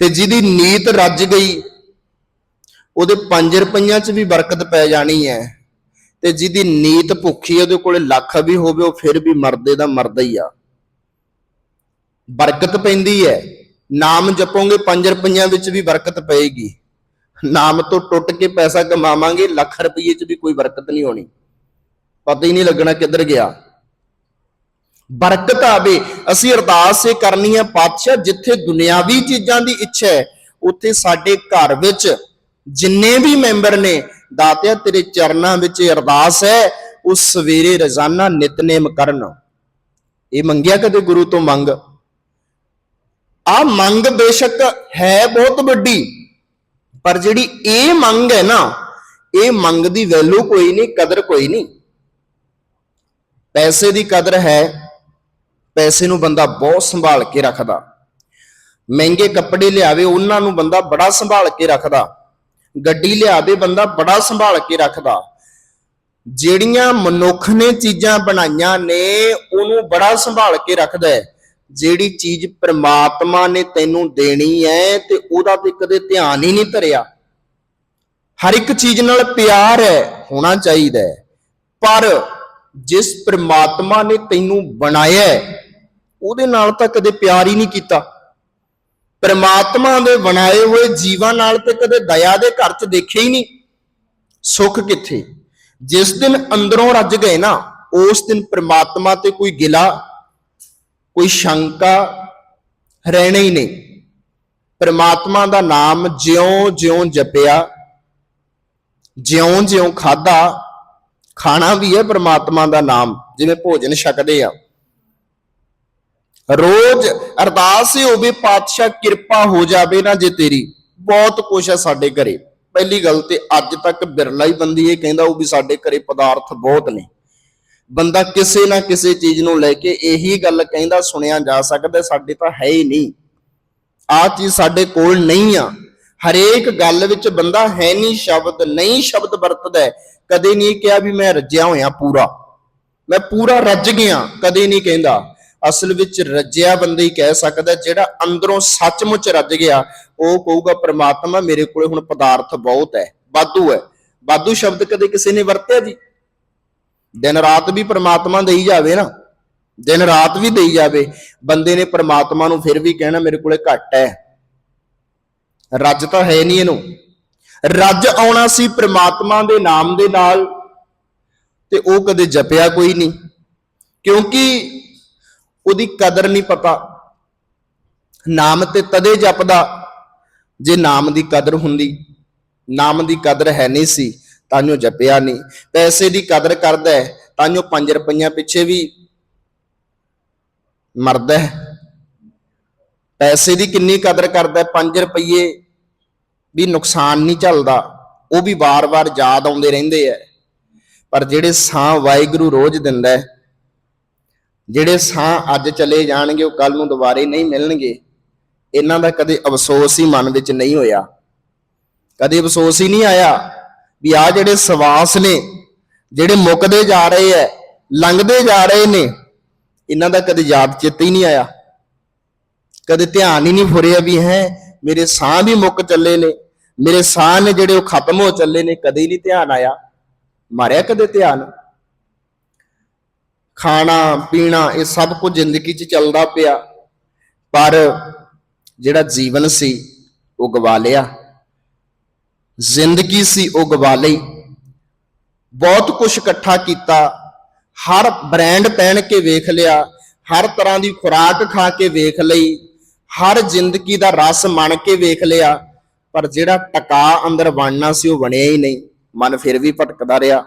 S1: ਤੇ ਜਿਹਦੀ ਨੀਤ ਰੱਜ ਗਈ, ਉਹਦੇ 5 ਰੁਪਈਆਂ 'ਚ ਵੀ ਬਰਕਤ ਪੈ ਜਾਣੀ ਹੈ। ਤੇ ਜਿਹਦੀ ਨੀਤ ਭੁੱਖੀ ਹੈ, ਉਹਦੇ ਕੋਲੇ ਲੱਖ ਵੀ ਹੋਵੇ, ਉਹ ਫਿਰ ਵੀ ਮਰਦੇ ਦਾ ਮਰਦਾ ਹੀ ਆ। ਬਰਕਤ ਪੈਂਦੀ ਹੈ, ਨਾਮ ਜਪੋਗੇ 5 ਰੁਪਈਆਂ ਵਿੱਚ ਵੀ ਬਰਕਤ ਪਏਗੀ। ਨਾਮ ਤੋਂ ਟੁੱਟ ਕੇ ਪੈਸਾ ਕਮਾਵਾਂਗੇ, ਲੱਖ ਰੁਪਏ 'ਚ ਵੀ ਕੋਈ ਬਰਕਤ ਨਹੀਂ ਹੋਣੀ। ਪਤਾ ਹੀ ਨਹੀਂ ਲੱਗਣਾ ਕਿੱਧਰ ਗਿਆ। ਬਰਕਤ ਆਵੇ, ਅਸੀਂ ਅਰਦਾਸ ਇਹ ਕਰਨੀ ਹੈ ਪਾਤਸ਼ਾਹ, ਜਿੱਥੇ ਦੁਨਿਆਵੀ ਚੀਜ਼ਾਂ ਦੀ ਇੱਛਾ ਹੈ, ਉੱਥੇ ਸਾਡੇ ਘਰ ਵਿੱਚ ਜਿੰਨੇ ਵੀ ਮੈਂਬਰ ਨੇ, ਦਾਤਿਆ, ਤੇਰੇ ਚਰਨਾਂ ਵਿੱਚ ਅਰਦਾਸ ਹੈ, ਉਹ ਸਵੇਰੇ ਰੋਜ਼ਾਨਾ ਨਿਤਨੇਮ ਕਰਨ। ਇਹ ਮੰਗਿਆ ਕਦੇ ਗੁਰੂ ਤੋਂ ਮੰਗ? ਆ ਮੰਗ ਬੇਸ਼ੱਕ ਹੈ ਬਹੁਤ ਵੱਡੀ। ਪਰ ਜਿਹੜੀ ਇਹ ਮੰਗ ਹੈ ਨਾ, ਇਹ ਮੰਗ ਦੀ ਵੈਲਿਊ ਕੋਈ ਨਹੀਂ, ਕਦਰ ਕੋਈ ਨਹੀਂ। ਪੈਸੇ ਦੀ ਕਦਰ ਹੈ, ਪੈਸੇ ਨੂੰ ਬੰਦਾ ਬਹੁਤ ਸੰਭਾਲ ਕੇ ਰੱਖਦਾ। ਮਹਿੰਗੇ ਕੱਪੜੇ ਲਿਆਵੇ, ਉਹਨਾਂ ਨੂੰ ਬੰਦਾ ਬੜਾ ਸੰਭਾਲ ਕੇ ਰੱਖਦਾ। ਗੱਡੀ ਲਿਆਵੇ, ਬੰਦਾ ਬੜਾ ਸੰਭਾਲ ਕੇ ਰੱਖਦਾ। ਜਿਹੜੀਆਂ ਮਨੁੱਖ ਨੇ ਚੀਜ਼ਾਂ ਬਣਾਈਆਂ ਨੇ, ਉਹਨੂੰ ਬੜਾ ਸੰਭਾਲ ਕੇ ਰੱਖਦਾ ਹੈ। ਜਿਹੜੀ ਚੀਜ਼ ਪ੍ਰਮਾਤਮਾ ਨੇ ਤੈਨੂੰ ਦੇਣੀ ਹੈ ਤੇ ਉਹਦਾ ਤੇ ਕਦੇ ਧਿਆਨ ਹੀ ਨਹੀਂ ਧਰਿਆ। ਹਰ ਇੱਕ ਚੀਜ਼ ਨਾਲ ਪਿਆਰ ਹੈ ਹੋਣਾ ਚਾਹੀਦਾ ਹੈ ਪਰ ਜਿਸ ਪ੍ਰਮਾਤਮਾ ਨੇ ਤੈਨੂੰ ਬਣਾਇਆ ਉਹਦੇ ਨਾਲ ਤਾਂ ਕਦੇ ਪਿਆਰ ਹੀ ਨਹੀਂ ਕੀਤਾ। ਪ੍ਰਮਾਤਮਾ ਦੇ ਬਣਾਏ ਹੋਏ ਜੀਵਾਂ ਨਾਲ ਤੇ ਕਦੇ ਦਇਆ ਦੇ ਘਰ 'ਚ ਦੇਖਿਆ ਹੀ ਨਹੀਂ। ਸੁੱਖ ਕਿੱਥੇ? ਜਿਸ ਦਿਨ ਅੰਦਰੋਂ ਰੱਜ ਗਏ ਨਾ, ਉਸ ਦਿਨ ਪ੍ਰਮਾਤਮਾ ਤੇ ਕੋਈ ਗਿਲਾ ਕੋਈ ਸ਼ੰਕਾ ਰਹਿਣਾ ਹੀ ਨਹੀਂ। ਪ੍ਰਮਾਤਮਾ ਦਾ ਨਾਮ ਜਿਉਂ-ਜਿਉਂ ਜਪਿਆ ਜਿਉਂ-ਜਿਉਂ ਖਾਦਾ ਖਾਣਾ ਵੀ ਹੈ ਪ੍ਰਮਾਤਮਾ ਦਾ ਨਾਮ, ਜਿਵੇਂ ਭੋਜਨ ਛਕਦੇ ਆ। ਰੋਜ਼ ਅਰਦਾਸ ਹੀ ਹੋਵੇ, ਪਾਤਸ਼ਾਹ ਕਿਰਪਾ ਹੋ ਜਾਵੇ ਨਾ ਜੇ ਤੇਰੀ, ਬਹੁਤ ਕੁਛ ਹੈ ਸਾਡੇ ਘਰੇ। ਪਹਿਲੀ ਗੱਲ ਤੇ ਅੱਜ ਤੱਕ ਬਿਰਲਾ ਹੀ ਬੰਦੀ ਇਹ ਕਹਿੰਦਾ ਉਹ ਵੀ ਸਾਡੇ ਘਰੇ ਪਦਾਰਥ ਬਹੁਤ ਨੇ। ਬੰਦਾ ਕਿਸੇ ਨਾ ਕਿਸੇ ਚੀਜ਼ ਨੂੰ ਲੈ ਕੇ ਇਹੀ ਗੱਲ ਕਹਿੰਦਾ, ਸੁਣਿਆ ਜਾ ਸਕਦਾ, ਸਾਡੇ ਤਾਂ ਹੈ ਹੀ ਨਹੀਂ। ਆ ਚੀਜ਼ ਸਾਡੇ ਕੋਲ ਨਹੀਂ ਆ। ਹਰੇਕ ਗੱਲ ਵਿੱਚ ਬੰਦਾ ਹੈ ਨਹੀਂ, ਸ਼ਬਦ ਨਹੀਂ, ਸ਼ਬਦ ਵਰਤਦਾ ਕਦੇ ਨਹੀਂ ਕਿਹਾ ਵੀ ਮੈਂ ਰੱਜਿਆ ਹੋਇਆ ਪੂਰਾ। ਮੈਂ ਪੂਰਾ ਰੱਜ ਗਿਆ, ਕਦੇ ਨਹੀਂ ਕਹਿੰਦਾ। ਅਸਲ ਵਿੱਚ ਰੱਜਿਆ ਬੰਦਾ ਹੀ ਕਹਿ ਸਕਦਾ, ਜਿਹੜਾ ਅੰਦਰੋਂ ਸੱਚਮੁੱਚ ਰੱਜ ਗਿਆ, ਉਹ ਕਹੂਗਾ, ਪ੍ਰਮਾਤਮਾ ਮੇਰੇ ਕੋਲੇ ਹੁਣ ਪਦਾਰਥ ਬਹੁਤ ਹੈ, ਵਾਧੂ ਹੈ। ਵਾਧੂ ਸ਼ਬਦ ਕਦੇ ਕਿਸੇ ਨੇ ਵਰਤਿਆ ਜੀ? ਦਿਨ ਰਾਤ ਵੀ ਪ੍ਰਮਾਤਮਾ ਦੇਈ ਜਾਵੇ ਨਾ, ਦਿਨ ਰਾਤ ਵੀ ਦੇਈ ਜਾਵੇ, ਬੰਦੇ ਨੇ ਪ੍ਰਮਾਤਮਾ ਨੂੰ ਫਿਰ ਵੀ ਕਹਿਣਾ ਮੇਰੇ ਕੋਲੇ ਘੱਟ ਹੈ। ਰੱਜ ਤਾਂ ਹੈ ਨਹੀਂ ਇਹਨੂੰ। ਰੱਜ ਆਉਣਾ ਸੀ ਪ੍ਰਮਾਤਮਾ ਦੇ ਨਾਮ ਦੇ ਨਾਲ ਤੇ ਉਹ ਕਦੇ ਜਪਿਆ ਕੋਈ ਨਹੀਂ, ਕਿਉਂਕਿ ਉਹਦੀ ਕਦਰ ਨਹੀਂ ਪਤਾ। ਨਾਮ ਤੇ ਤਦੇ ਜਪਦਾ ਜੇ ਨਾਮ ਦੀ ਕਦਰ ਹੁੰਦੀ, ਨਾਮ ਦੀ ਕਦਰ ਹੈ ਨਹੀਂ ਸੀ। ਤਾਂ ਜੋ ਜਪਿਆ ਨਹੀਂ। ਪੈਸੇ ਦੀ ਕਦਰ ਕਰਦਾ ਹੈ ਤਾਂ ਜੋ 5 ਰੁਪਈਆਂ ਪਿੱਛੇ ਵੀ ਮਰਦਾ ਹੈ। ਪੈਸੇ ਦੀ ਕਿੰਨੀ ਕਦਰ ਕਰਦਾ 5 ਰੁਪਏ ਵੀ ਨੁਕਸਾਨ ਨਹੀਂ ਝੱਲਦਾ, ਉਹ ਵੀ ਵਾਰ-ਵਾਰ ਯਾਦ ਆਉਂਦੇ ਰਹਿੰਦੇ ਐ ਪਰ ਜਿਹੜੇ ਸਾਹ ਵਾਹਿਗੁਰੂ ਰੋਜ਼ ਦਿੰਦਾ ਹੈ, ਜਿਹੜੇ ਸਾਹ ਅੱਜ ਚਲੇ ਜਾਣਗੇ, ਉਹ ਕੱਲ ਨੂੰ ਦੁਬਾਰੇ ਨਹੀਂ ਮਿਲਣਗੇ, ਇਹਨਾਂ ਦਾ ਕਦੇ ਅਫਸੋਸ ਹੀ ਮਨ ਵਿੱਚ ਨਹੀਂ ਹੋਇਆ। ਕਦੇ ਅਫਸੋਸ ਹੀ ਨਹੀਂ ਆਇਆ। ਵੀ ਆ ਜਿਹੜੇ ਸਵਾਸ ਨੇ, ਜਿਹੜੇ ਮੁੱਕਦੇ ਜਾ ਰਹੇ ਐ, ਲੰਘਦੇ ਜਾ ਰਹੇ ਨੇ, ਇਹਨਾਂ ਦਾ ਕਦੇ ਯਾਦ ਚਿੱਤ ਹੀ ਨਹੀਂ ਆਇਆ। ਕਦੇ ਧਿਆਨ ਹੀ ਨਹੀਂ ਫੁਰਿਆ ਵੀ ਹੈ, ਮੇਰੇ ਸਾਹ ਵੀ ਮੁੱਕ ਚੱਲੇ ਨੇ, ਮੇਰੇ ਸਾਹ ਨੇ ਜਿਹੜੇ ਉਹ ਖਤਮ ਹੋ ਚੱਲੇ ਨੇ, ਕਦੇ ਨਹੀਂ ਧਿਆਨ ਆਇਆ। ਮਾਰਿਆ ਕਦੇ ਧਿਆਨ? ਖਾਣਾ, ਪੀਣਾ, ਇਹ ਸਭ ਕੁਝ ਜ਼ਿੰਦਗੀ 'ਚ ਚੱਲਦਾ ਪਿਆ, ਪਰ ਜਿਹੜਾ ਜੀਵਨ ਸੀ, ਉਹ ਗਵਾ ਲਿਆ। ਜ਼ਿੰਦਗੀ ਸੀ ਉਹ ਗਵਾ ਲਈ। ਬਹੁਤ ਕੁਝ ਇਕੱਠਾ ਕੀਤਾ। ਹਰ ਬ੍ਰਾਂਡ ਪਹਿਨ ਕੇ ਵੇਖ ਲਿਆ। ਹਰ ਤਰ੍ਹਾਂ ਦੀ ਖੁਰਾਕ ਖਾ ਕੇ ਵੇਖ ਲਈ। ਹਰ ਜ਼ਿੰਦਗੀ ਦਾ ਰਸ ਮਣ ਕੇ ਵੇਖ ਲਿਆ। ਪਰ ਜਿਹੜਾ ਟਕਾ ਅੰਦਰ ਬਣਨਾ ਸੀ ਉਹ ਬਣਿਆ ਹੀ ਨਹੀਂ। ਮਨ ਫਿਰ ਵੀ ਭਟਕਦਾ ਰਿਹਾ।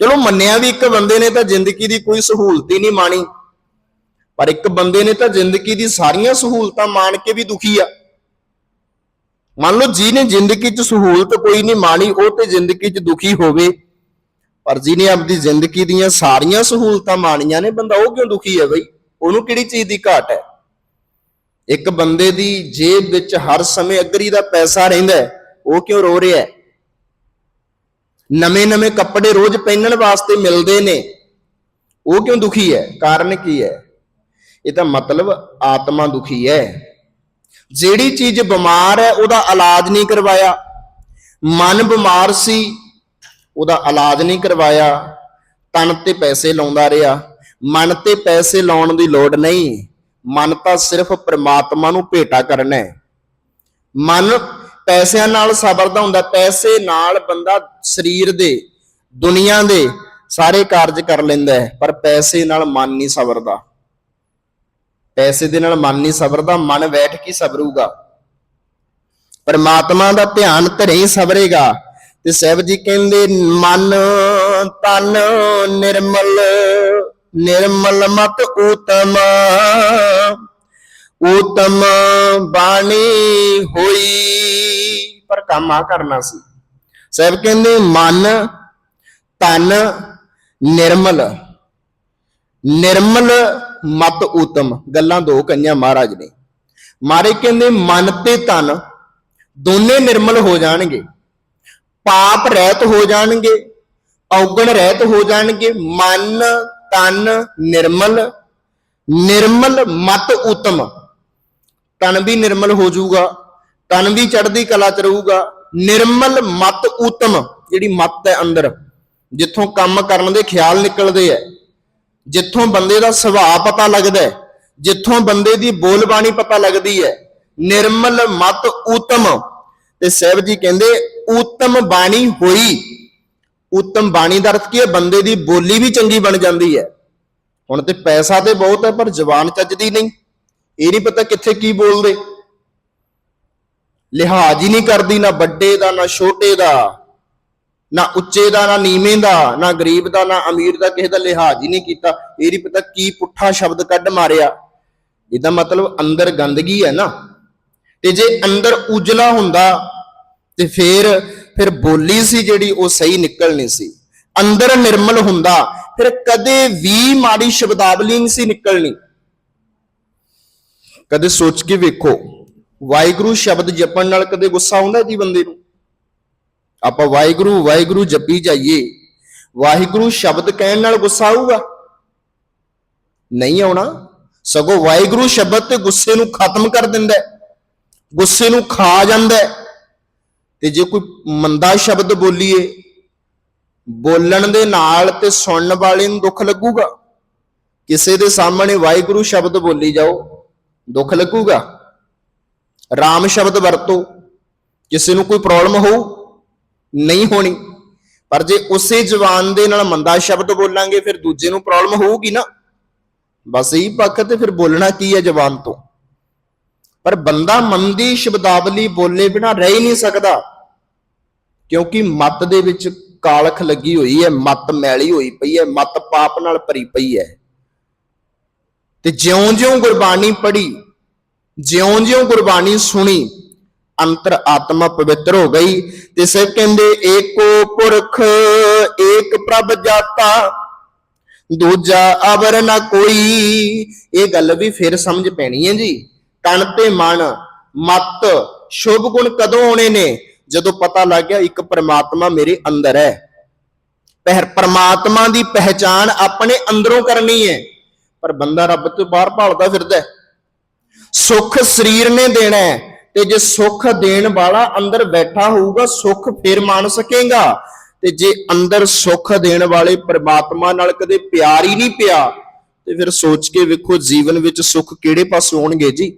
S1: ਚਲੋ ਮੰਨਿਆ ਵੀ ਇੱਕ ਬੰਦੇ ਨੇ ਤਾਂ ਜ਼ਿੰਦਗੀ ਦੀ ਕੋਈ ਸਹੂਲਤ ਹੀ ਨਹੀਂ ਮਾਣੀ। ਪਰ ਇੱਕ ਬੰਦੇ ਨੇ ਤਾਂ ਜ਼ਿੰਦਗੀ ਦੀ ਸਾਰੀਆਂ ਸਹੂਲਤਾਂ ਮਾਣ ਕੇ ਵੀ ਦੁਖੀ ਆ। ਮੰਨ ਲਓ ਜਿਹਨੇ ਜ਼ਿੰਦਗੀ 'ਚ ਸਹੂਲਤ ਕੋਈ ਨਹੀਂ ਮਾਣੀ, ਉਹ ਤੇ ਜ਼ਿੰਦਗੀ 'ਚ ਦੁਖੀ ਹੋਵੇ। ਪਰ ਜਿਹਨੇ ਆਪਣੀ ਜ਼ਿੰਦਗੀ ਦੀਆਂ ਸਾਰੀਆਂ ਸਹੂਲਤਾਂ ਮਾਣੀਆਂ ਨੇ, ਬੰਦਾ ਉਹ ਕਿਉਂ ਦੁਖੀ ਹੈ ਬਈ? ਉਹਨੂੰ ਕਿਹੜੀ ਚੀਜ਼ ਦੀ ਘਾਟ ਹੈ? ਇੱਕ ਬੰਦੇ ਦੀ ਜੇਬ ਵਿੱਚ ਹਰ ਸਮੇਂ ਅਗਰੀ ਦਾ ਪੈਸਾ ਰਹਿੰਦਾ ਉਹ ਕਿਉਂ ਰੋ ਰਿਹਾ ਹੈ? ਨਵੇਂ-ਨਵੇਂ ਕੱਪੜੇ ਰੋਜ਼ ਪਹਿਨਣ ਵਾਸਤੇ ਮਿਲਦੇ ਨੇ, ਉਹ ਕਿਉਂ ਦੁਖੀ ਹੈ? ਕਾਰਨ ਕੀ ਹੈ? ਇਹ ਤਾਂ ਮਤਲਬ ਆਤਮਾ ਦੁਖੀ ਹੈ। ਜਿਹੜੀ ਚੀਜ਼ ਬਿਮਾਰ ਹੈ, ਉਹਦਾ ਇਲਾਜ ਨਹੀਂ ਕਰਵਾਇਆ। ਮਨ ਬਿਮਾਰ ਸੀ, ਉਹਦਾ ਇਲਾਜ ਨਹੀਂ ਕਰਵਾਇਆ। ਤਨ ਤੇ ਪੈਸੇ ਲਾਉਂਦਾ ਰਿਹਾ। ਮਨ ਤੇ ਪੈਸੇ ਲਾਉਣ ਦੀ ਲੋੜ ਨਹੀਂ। ਮਨ ਤਾਂ ਸਿਰਫ ਪ੍ਰਮਾਤਮਾ ਨੂੰ ਭੇਟਾ ਕਰਨਾ ਹੈ। ਮਨ ਪੈਸਿਆਂ ਨਾਲ ਸਬਰਦਾ ਹੁੰਦਾ। ਪੈਸੇ ਨਾਲ ਬੰਦਾ ਸਰੀਰ ਦੇ, ਦੁਨੀਆ ਦੇ ਸਾਰੇ ਕਾਰਜ ਕਰ ਲੈਂਦਾ ਹੈ, ਪਰ ਪੈਸੇ ਨਾਲ ਮਨ ਨਹੀਂ ਸਬਰਦਾ। ਪੈਸੇ ਦੇ ਨਾਲ ਮਨ ਨਹੀਂ ਸਬਰਦਾ ਮਨ ਬੈਠ ਕੇ ਸਬਰੂਗਾ ਪਰਮਾਤਮਾ ਦਾ ਧਿਆਨ ਧਰੇ ਹੀ ਸਬਰੇਗਾ ਤੇ ਸਾਹਿਬ ਜੀ ਕਹਿੰਦੇ, ਮਨ ਤਨ ਨਿਰਮਲ ਨਿਰਮਲ ਮਤ ਉਤਮ ਉਤਮ ਬਾਣੀ ਹੋਈ। ਪਰ ਕੰਮ ਆ ਕਰਨਾ ਸੀ। ਸਾਹਿਬ ਕਹਿੰਦੇ, ਮਨ, ਤਨ ਨਿਰਮਲ ਨਿਰਮਲ ਮਤ ਉਤਮ ਗੱਲਾਂ ਦੋ ਕਈਆਂ ਮਹਾਰਾਜ ਨੇ। ਮਾਰੇ ਕਹਿੰਦੇ, ਮਨ ਤੇ ਤਨ ਦੋਨੇ ਨਿਰਮਲ ਹੋ ਜਾਣਗੇ। ਪਾਪ ਰਹਿਤ ਹੋ ਜਾਣਗੇ, ਔਗਣ ਰਹਿਤ ਹੋ ਜਾਣਗੇ। ਮਨ, ਤਨ ਨਿਰਮਲ ਨਿਰਮਲ ਮਤ ਉਤਮ ਤਨ ਵੀ ਨਿਰਮਲ ਹੋ ਜਾਊਗਾ, ਤਨ ਵੀ ਚੜ੍ਹਦੀ ਕਲਾ ਚ ਰਹੂਗਾ। ਨਿਰਮਲ ਮਤ ਉਤਮ ਜਿਹੜੀ ਮਤ ਹੈ ਅੰਦਰ, ਜਿੱਥੋਂ ਕੰਮ ਕਰਨ ਦੇ ਖਿਆਲ ਨਿਕਲਦੇ ਐ ਜਿੱਥੋਂ ਬੰਦੇ ਦਾ ਸੁਭਾਅ ਪਤਾ ਲੱਗਦਾ ਹੈ, ਜਿੱਥੋਂ ਬੰਦੇ ਦੀ ਬੋਲਬਾਣੀ ਪਤਾ ਲੱਗਦੀ ਹੈ, ਨਿਰਮਲ ਮਤ ਉਤਮ। ਤੇ ਸਾਹਿਬ ਜੀ ਕਹਿੰਦੇ, ਉਤਮ ਬਾਣੀ ਹੋਈ। ਉਤਮ ਬਾਣੀ ਦਾ ਅਰਥ ਕੀ ਹੈ? ਬੰਦੇ ਦੀ ਬੋਲੀ ਵੀ ਚੰਗੀ ਬਣ ਜਾਂਦੀ ਹੈ। ਹੁਣ ਤੇ ਪੈਸਾ ਤੇ ਬਹੁਤ ਹੈ, ਪਰ ਜ਼ਬਾਨ ਚੱਜਦੀ ਨਹੀਂ। ਇਹ ਨਹੀਂ ਪਤਾ ਕਿੱਥੇ ਕੀ ਬੋਲਦੇ। ਲਿਹਾਜ਼ ਹੀ ਨਹੀਂ ਕਰਦੀ, ਨਾ ਵੱਡੇ ਦਾ, ਨਾ ਛੋਟੇ ਦਾ। ਨਾ ਉੱਚੇ ਦਾ, ਨਾ ਨੀਵੇਂ ਦਾ, ਨਾ ਗਰੀਬ ਦਾ, ਨਾ ਅਮੀਰ ਦਾ ਕਿਸੇ ਦਾ ਲਿਹਾਜ਼ ਹੀ ਨਹੀਂ ਕੀਤਾ। ਇਹ ਨਹੀਂ ਪਤਾ ਕੀ ਪੁੱਠਾ ਸ਼ਬਦ ਕੱਢ ਮਾਰਿਆ। ਇਹਦਾ ਮਤਲਬ ਅੰਦਰ ਗੰਦਗੀ ਹੈ ਨਾ। ਤੇ ਜੇ ਅੰਦਰ ਉਜਲਾ ਹੁੰਦਾ, ਤੇ ਫਿਰ ਫਿਰ ਬੋਲੀ ਸੀ ਜਿਹੜੀ ਉਹ ਸਹੀ ਨਿਕਲਣੀ ਸੀ। ਅੰਦਰ ਨਿਰਮਲ ਹੁੰਦਾ, ਫਿਰ ਕਦੇ ਵੀ ਮਾੜੀ ਸ਼ਬਦਾਵਲੀ ਨਹੀਂ ਸੀ ਨਿਕਲਣੀ। ਕਦੇ ਸੋਚ ਕੇ ਵੇਖੋ, ਵਾਹਿਗੁਰੂ ਸ਼ਬਦ ਜਪਣ ਨਾਲ ਕਦੇ ਗੁੱਸਾ ਆਉਂਦਾ ਜੀ ਬੰਦੇ ਨੂੰ? ਆਪਾਂ ਵਾਹਿਗੁਰੂ ਵਾਹਿਗੁਰੂ ਜਪੀ ਜਾਈਏ। ਵਾਹਿਗੁਰੂ ਸ਼ਬਦ ਕਹਿਣ ਨਾਲ ਗੁੱਸਾ ਆਊਗਾ? ਨਹੀਂ ਆਉਣਾ। ਸਗੋਂ ਵਾਹਿਗੁਰੂ ਸ਼ਬਦ ਤੇ ਗੁੱਸੇ ਨੂੰ ਖਤਮ ਕਰ ਦਿੰਦਾ ਹੈ। ਗੁੱਸੇ ਨੂੰ ਖਾ ਜਾਂਦਾ ਹੈ। ਤੇ ਜੇ ਕੋਈ ਮੰਦਾ ਸ਼ਬਦ ਬੋਲੀਏ, ਬੋਲਣ ਦੇ ਨਾਲ ਤੇ ਸੁਣਨ ਵਾਲੇ ਨੂੰ ਦੁੱਖ ਲੱਗੂਗਾ? ਕਿਸੇ ਦੇ ਸਾਹਮਣੇ ਵਾਹਿਗੁਰੂ ਸ਼ਬਦ ਬੋਲੀ ਜਾਓ, ਦੁੱਖ ਲੱਗੂਗਾ? ਰਾਮ ਸ਼ਬਦ ਵਰਤੋ। ਕਿਸੇ ਨੂੰ ਕੋਈ ਪ੍ਰੋਬਲਮ ਹੋਊ? ਨਹੀਂ ਹੋਣੀ। ਪਰ ਜੇ ਉਸੇ ਜ਼ੁਬਾਨ ਦੇ ਨਾਲ ਮੰਦਾ ਸ਼ਬਦ ਬੋਲਾਂਗੇ, ਫਿਰ ਦੂਜੇ ਨੂੰ ਪ੍ਰੋਬਲਮ ਹੋਊਗੀ ਨਾ। ਬਸ ਇਹੀ ਪੱਖ ਤੇ ਫਿਰ ਬੋਲਣਾ ਕੀ ਹੈ ਜ਼ੁਬਾਨ ਤੋਂ? ਪਰ ਬੰਦਾ ਮੰਦੀ ਸ਼ਬਦਾਵਲੀ ਬੋਲੇ ਬਿਨਾ ਰਹਿ ਹੀ ਨਹੀਂ ਸਕਦਾ। ਕਿਉਂਕਿ ਮਤ ਦੇ ਵਿੱਚ ਕਾਲਖ ਲੱਗੀ ਹੋਈ ਹੈ, ਮਤ ਮੈਲੀ ਹੋਈ ਪਈ ਹੈ, ਮਤ ਪਾਪ ਨਾਲ ਭਰੀ ਪਈ ਹੈ। ਤੇ ਜਿਉਂ-ਜਿਉਂ ਗੁਰਬਾਣੀ ਪੜ੍ਹੀ, ਜਿਉਂ-ਜਿਉਂ ਗੁਰਬਾਣੀ ਸੁਣੀ ਅੰਤਰ ਆਤਮਾ ਪਵਿੱਤਰ ਹੋ ਗਈ ਤੇ ਸਿਰ ਕਹਿੰਦੇ, ਏਕੋ ਪੁਰਖ, ਏਕ ਪ੍ਰਭ ਜਾਤਾ, ਦੂਜਾ ਅਵਰ ਨਾ ਕੋਈ। ਇਹ ਗੱਲ ਵੀ ਫਿਰ ਸਮਝ ਪੈਣੀ ਹੈ ਜੀ। ਤਨ ਤੇ ਮਨ, ਮਤ, ਸ਼ੁਭ ਗੁਣ ਕਦੋਂ ਆਉਣੇ ਨੇ? ਜਦੋਂ ਪਤਾ ਲੱਗ ਗਿਆ ਇੱਕ ਪਰਮਾਤਮਾ ਮੇਰੇ ਅੰਦਰ ਹੈ। ਪਹਿਰ ਪਰਮਾਤਮਾ ਦੀ ਪਹਿਚਾਨ ਆਪਣੇ ਅੰਦਰੋਂ ਕਰਨੀ ਹੈ। ਪਰ ਬੰਦਾ ਰੱਬ ਤੋਂ ਬਾਹਰ ਭਾਲਦਾ ਫਿਰਦਾ ਸੁੱਖ ਸਰੀਰ ਨੇ ਦੇਣਾ ਹੈ। ਤੇ ਜੇ ਸੁੱਖ ਦੇਣ ਵਾਲਾ ਅੰਦਰ ਬੈਠਾ ਹੋਊਗਾ, ਸੁੱਖ ਫਿਰ ਮਾਣ ਸਕੇਗਾ। ਤੇ ਜੇ ਅੰਦਰ ਸੁੱਖ ਦੇਣ ਵਾਲੇ ਪ੍ਰਮਾਤਮਾ ਨਾਲ ਕਦੇ ਪਿਆਰ ਹੀ ਨਹੀਂ ਪਿਆ, ਤੇ ਫਿਰ ਸੋਚ ਕੇ ਵੇਖੋ ਜੀਵਨ ਵਿੱਚ ਸੁੱਖ ਕਿਹੜੇ ਪਾਸੋਂ ਹੋਣਗੇ ਜੀ।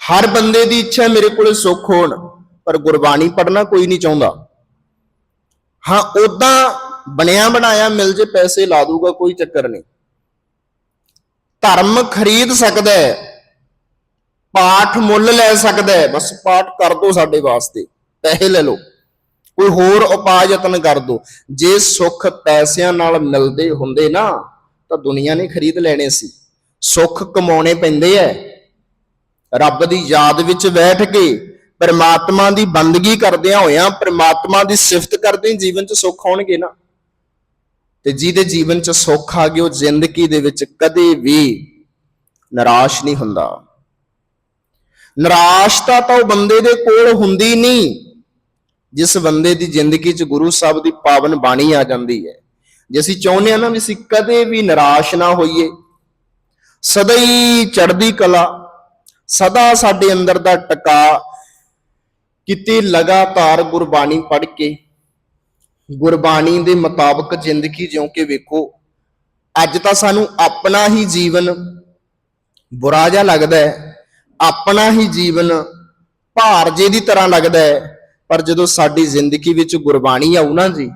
S1: ਹਰ ਬੰਦੇ ਦੀ ਇੱਛਾ ਮੇਰੇ ਕੋਲੇ ਸੁੱਖ ਹੋਣ, ਪਰ ਗੁਰਬਾਣੀ ਪੜਨਾ ਕੋਈ ਨਹੀਂ ਚਾਹੁੰਦਾ। ਹਾਂ ਉਦਾਂ ਬਣਿਆ ਬਣਾਇਆ ਮਿਲ ਜੇ ਪੈਸੇ ਲਾ ਦੂਗਾ ਕੋਈ ਚੱਕਰ ਨਹੀਂ। ਧਰਮ ਖਰੀਦ ਸਕਦਾ ਹੈ ਪਾਠ ਮੁੱਲ ਲੈ ਸਕਦਾ ਹੈ, ਬਸ ਪਾਠ ਕਰ ਦੋ ਸਾਡੇ ਵਾਸਤੇ, ਪੈਸੇ ਲੈ ਲਓ। ਕੋਈ ਹੋਰ ਉਪਾਅ ਯਤਨ ਕਰ ਦੋ ਜੇ ਸੁੱਖ ਪੈਸਿਆਂ ਨਾਲ ਮਿਲਦੇ ਹੁੰਦੇ ਨਾ, ਤਾਂ ਦੁਨੀਆ ਨੇ ਖਰੀਦ ਲੈਣੇ ਸੀ। ਸੁੱਖ ਕਮਾਉਣੇ ਪੈਂਦੇ ਐ। ਰੱਬ ਦੀ ਯਾਦ ਵਿੱਚ ਬੈਠ ਕੇ ਪਰਮਾਤਮਾ ਦੀ ਬੰਦਗੀ ਕਰਦਿਆਂ ਹੋਇਆਂ ਪਰਮਾਤਮਾ ਦੀ ਸਿਫਤ ਕਰਦੇ ਜੀਵਨ 'ਚ ਸੁੱਖ ਆਉਣਗੇ ਨਾ। ਤੇ ਜਿਹਦੇ ਜੀਵਨ 'ਚ ਸੁੱਖ ਆ ਗਿਆ ਉਹ ਜ਼ਿੰਦਗੀ ਦੇ ਵਿੱਚ ਕਦੇ ਵੀ ਨਿਰਾਸ਼ ਨਹੀਂ ਹੁੰਦਾ। ਨਿਰਾਸ਼ਤਾ ਤਾਂ ਉਹ ਬੰਦੇ ਦੇ ਕੋਲ ਹੁੰਦੀ ਨਹੀਂ। ਜਿਸ ਬੰਦੇ ਦੀ ਜ਼ਿੰਦਗੀ 'ਚ ਗੁਰੂ ਸਾਹਿਬ ਦੀ ਪਾਵਨ ਬਾਣੀ ਆ ਜਾਂਦੀ ਹੈ। ਜੇ ਅਸੀਂ ਚਾਹੁੰਦੇ ਆ ਨਾ ਵੀ ਅਸੀਂ ਕਦੇ ਵੀ ਨਿਰਾਸ਼ ਨਾ ਹੋਈਏ, ਸਦਾ ਹੀ ਚੜ੍ਹਦੀ ਕਲਾ, ਸਦਾ ਸਾਡੇ ਅੰਦਰ ਦਾ ਟਿਕਾ ਕਿਤੇ ਲਗਾਤਾਰ ਗੁਰਬਾਣੀ ਪੜ੍ਹ ਕੇ, ਗੁਰਬਾਣੀ ਦੇ ਮੁਤਾਬਕ ਜ਼ਿੰਦਗੀ ਜਿਉਂ ਕੇ ਵੇਖੋ, ਅੱਜ ਤਾਂ ਸਾਨੂੰ ਆਪਣਾ ਹੀ ਜੀਵਨ ਬੁਰਾ ਜਿਹਾ ਲੱਗਦਾ ਹੈ। ਆਪਣਾ ਹੀ ਜੀਵਨ ਭਾਰ ਜੇ ਦੀ ਤਰ੍ਹਾਂ ਲੱਗਦਾ ਹੈ, ਪਰ ਜਦੋਂ ਸਾਡੀ ਜ਼ਿੰਦਗੀ ਵਿੱਚ ਗੁਰਬਾਣੀ ਆਉ ਨਾ ਜੀ,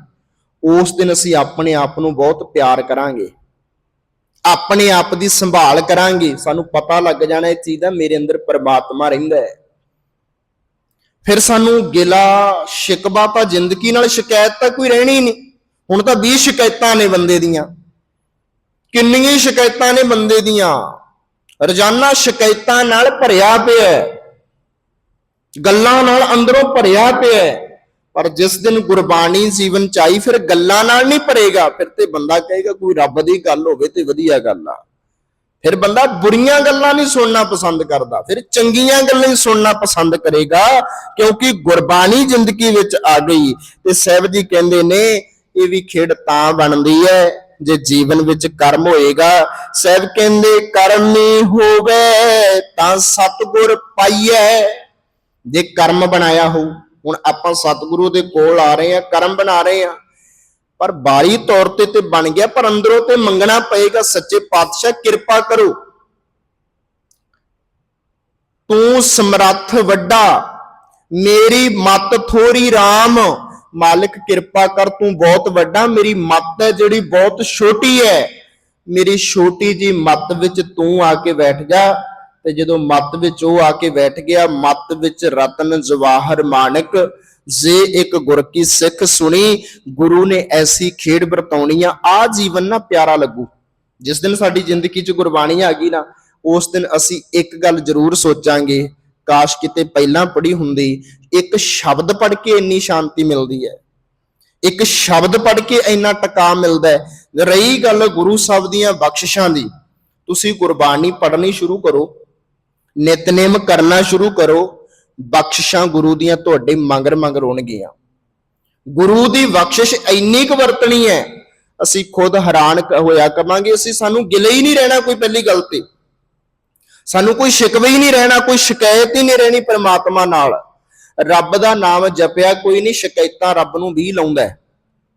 S1: ਉਸ ਦਿਨ ਅਸੀਂ ਆਪਣੇ ਆਪ ਨੂੰ ਬਹੁਤ ਪਿਆਰ ਕਰਾਂਗੇ। ਆਪਣੇ ਆਪ ਦੀ ਸੰਭਾਲ ਕਰਾਂਗੇ। ਸਾਨੂੰ ਪਤਾ ਲੱਗ ਜਾਣਾ ਇਹ ਚੀਜ਼ ਦਾ ਮੇਰੇ ਅੰਦਰ ਪਰਮਾਤਮਾ ਰਹਿੰਦਾ ਹੈ। ਫਿਰ ਸਾਨੂੰ ਗਿਲਾ ਸ਼ਿਕਵਾ ਤਾਂ ਜ਼ਿੰਦਗੀ ਨਾਲ ਸ਼ਿਕਾਇਤ ਤਾਂ ਕੋਈ ਰਹਿਣੀ ਨਹੀਂ। ਹੁਣ ਤਾਂ 20 ਸ਼ਿਕਾਇਤਾਂ ਨੇ ਬੰਦੇ ਦੀਆਂ। ਕਿੰਨੀਆਂ ਸ਼ਿਕਾਇਤਾਂ ਨੇ ਬੰਦੇ ਦੀਆਂ। ਰੋਜ਼ਾਨਾ ਸ਼ਿਕਾਇਤਾਂ ਨਾਲ ਭਰਿਆ ਪਿਆ ਗੱਲਾਂ ਨਾਲ ਅੰਦਰੋਂ ਭਰਿਆ ਪਿਆ ਪਰ ਜਿਸ ਦਿਨ ਗੁਰਬਾਣੀ ਜੀਵਨ ਚ ਆਈ, ਫਿਰ ਗੱਲਾਂ ਨਾਲ ਨਹੀਂ ਭਰੇਗਾ। ਫਿਰ ਤੇ ਬੰਦਾ ਕਹੇਗਾ, ਕੋਈ ਰੱਬ ਦੀ ਗੱਲ ਹੋਵੇ ਤੇ ਵਧੀਆ ਗੱਲ ਆ। ਫਿਰ ਬੰਦਾ ਬੁਰੀਆਂ ਗੱਲਾਂ ਨਹੀਂ ਸੁਣਨਾ ਪਸੰਦ ਕਰਦਾ, ਫਿਰ ਚੰਗੀਆਂ ਗੱਲਾਂ ਹੀ ਸੁਣਨਾ ਪਸੰਦ ਕਰੇਗਾ, ਕਿਉਂਕਿ ਗੁਰਬਾਣੀ ਜ਼ਿੰਦਗੀ ਵਿੱਚ ਆ ਗਈ। ਤੇ ਸਾਹਿਬ ਜੀ ਕਹਿੰਦੇ ਨੇ, ਇਹ ਵੀ ਖੇਡ ਤਾਂ ਬਣਦੀ ਹੈ। ਜੇ ਜੀਵਨ ਵਿੱਚ ਕਰਮ ਹੋਏਗਾ, ਸਾਹਿਬ ਕਹਿੰਦੇ ਕਰਮ ਨਹੀਂ ਹੋਵੇ, ਤਾਂ ਸਤਗੁਰ ਪਾਈਐ। ਜੇ ਕਰਮ ਬਣਾਇਆ ਹੋ ਹੁਣ ਆਪਾਂ ਸਤਿਗੁਰੂ ਦੇ ਕੋਲ ਆ ਰਹੇ ਆ ਕਰਮ ਬਣਾ ਰਹੇ ਆ ਪਰ ਬਾਰੀ ਤੌਰ ਤੇ ਤੇ ਬਣ ਗਿਆ, ਪਰ ਅੰਦਰੋਂ ਤੇ ਮੰਗਣਾ ਪਏਗਾ, ਸੱਚੇ ਪਾਤਸ਼ਾਹ ਕਿਰਪਾ ਕਰੋ। ਤੂੰ ਸਮਰੱਥ ਵੱਡਾ, ਮੇਰੀ ਮਤ ਥੋਰੀ RAM ਮਾਲਕ, ਕਿਰਪਾ ਕਰ, ਤੂੰ ਬਹੁਤ ਵੱਡਾ, ਮੇਰੀ ਮੱਤ ਹੈ ਜਿਹੜੀ ਬਹੁਤ ਛੋਟੀ ਹੈ। ਮੇਰੀ ਛੋਟੀ ਜੀ ਮੱਤ ਵਿੱਚ ਤੂੰ ਆ ਕੇ ਬੈਠ ਜਾ। ਤੇ ਜਦੋਂ ਮੱਤ ਵਿੱਚ ਉਹ ਆ ਕੇ ਬੈਠ ਗਿਆ, ਮਤ ਵਿੱਚ ਰਤਨ ਜਵਾਹਰ ਮਾਨਕ ਜੇ ਇੱਕ ਗੁਰ ਕੀ ਸਿੱਖ ਸੁਣੀ, ਗੁਰੂ ਨੇ ਐਸੀ ਖੇਡ ਵਰਤਾਉਣੀ ਆ ਆ ਜੀਵਨ ਨਾ ਪਿਆਰਾ ਲੱਗੂ। ਜਿਸ ਦਿਨ ਸਾਡੀ ਜ਼ਿੰਦਗੀ 'ਚ ਗੁਰਬਾਣੀ ਆ ਗਈ ਨਾ, ਉਸ ਦਿਨ ਅਸੀਂ ਇੱਕ ਗੱਲ ਜ਼ਰੂਰ ਸੋਚਾਂਗੇ। ਕਾਸ਼ ਕਿਤੇ ਪਹਿਲਾਂ ਪੜ੍ਹੀ ਹੁੰਦੀ ਇੱਕ ਸ਼ਬਦ ਪੜ੍ਹ ਕੇ ਇੰਨੀ ਸ਼ਾਂਤੀ ਮਿਲਦੀ ਹੈ। ਇੱਕ ਸ਼ਬਦ ਪੜ੍ਹ ਕੇ ਇੰਨਾ ਟਿਕਾ ਮਿਲਦਾ ਹੈ। ਰਹੀ ਗੱਲ ਗੁਰੂ ਸਾਹਿਬ ਦੀਆਂ ਬਖਸ਼ਿਸ਼ਾਂ ਦੀ, ਤੁਸੀਂ ਗੁਰਬਾਣੀ ਪੜ੍ਹਨੀ ਸ਼ੁਰੂ ਕਰੋ, ਨਿਤਨੇਮ ਕਰਨਾ ਸ਼ੁਰੂ ਕਰੋ, ਬਖਸ਼ਿਸ਼ਾਂ ਗੁਰੂ ਦੀਆਂ ਤੁਹਾਡੇ ਮੰਗਰ ਮੰਗਰ ਹੋਣਗੀਆਂ ਗੁਰੂ ਦੀ ਬਖਸ਼ਿਸ਼ ਇੰਨੀ ਕੁ ਵਰਤਣੀ ਹੈ, ਅਸੀਂ ਖੁਦ ਹੈਰਾਨ ਹੋਇਆ ਕਰਾਂਗੇ ਅਸੀਂ ਸਾਨੂੰ ਗਿਲੇ ਹੀ ਨਹੀਂ ਰਹਿਣਾ ਕੋਈ ਪਹਿਲੀ ਗੱਲ ਤੇ। ਸਾਨੂੰ ਕੋਈ ਸ਼ਿਕਵੇ ਹੀ ਨਹੀਂ ਰਹਿਣਾ, ਕੋਈ ਸ਼ਿਕਾਇਤ ਹੀ ਨਹੀਂ ਰਹਿਣੀ ਪਰਮਾਤਮਾ ਨਾਲ। ਰੱਬ ਦਾ ਨਾਮ ਜਪਿਆ, ਕੋਈ ਨਹੀਂ ਸ਼ਿਕਾਇਤਾਂ ਰੱਬ ਨੂੰ ਵੀ ਲਾਉਂਦਾ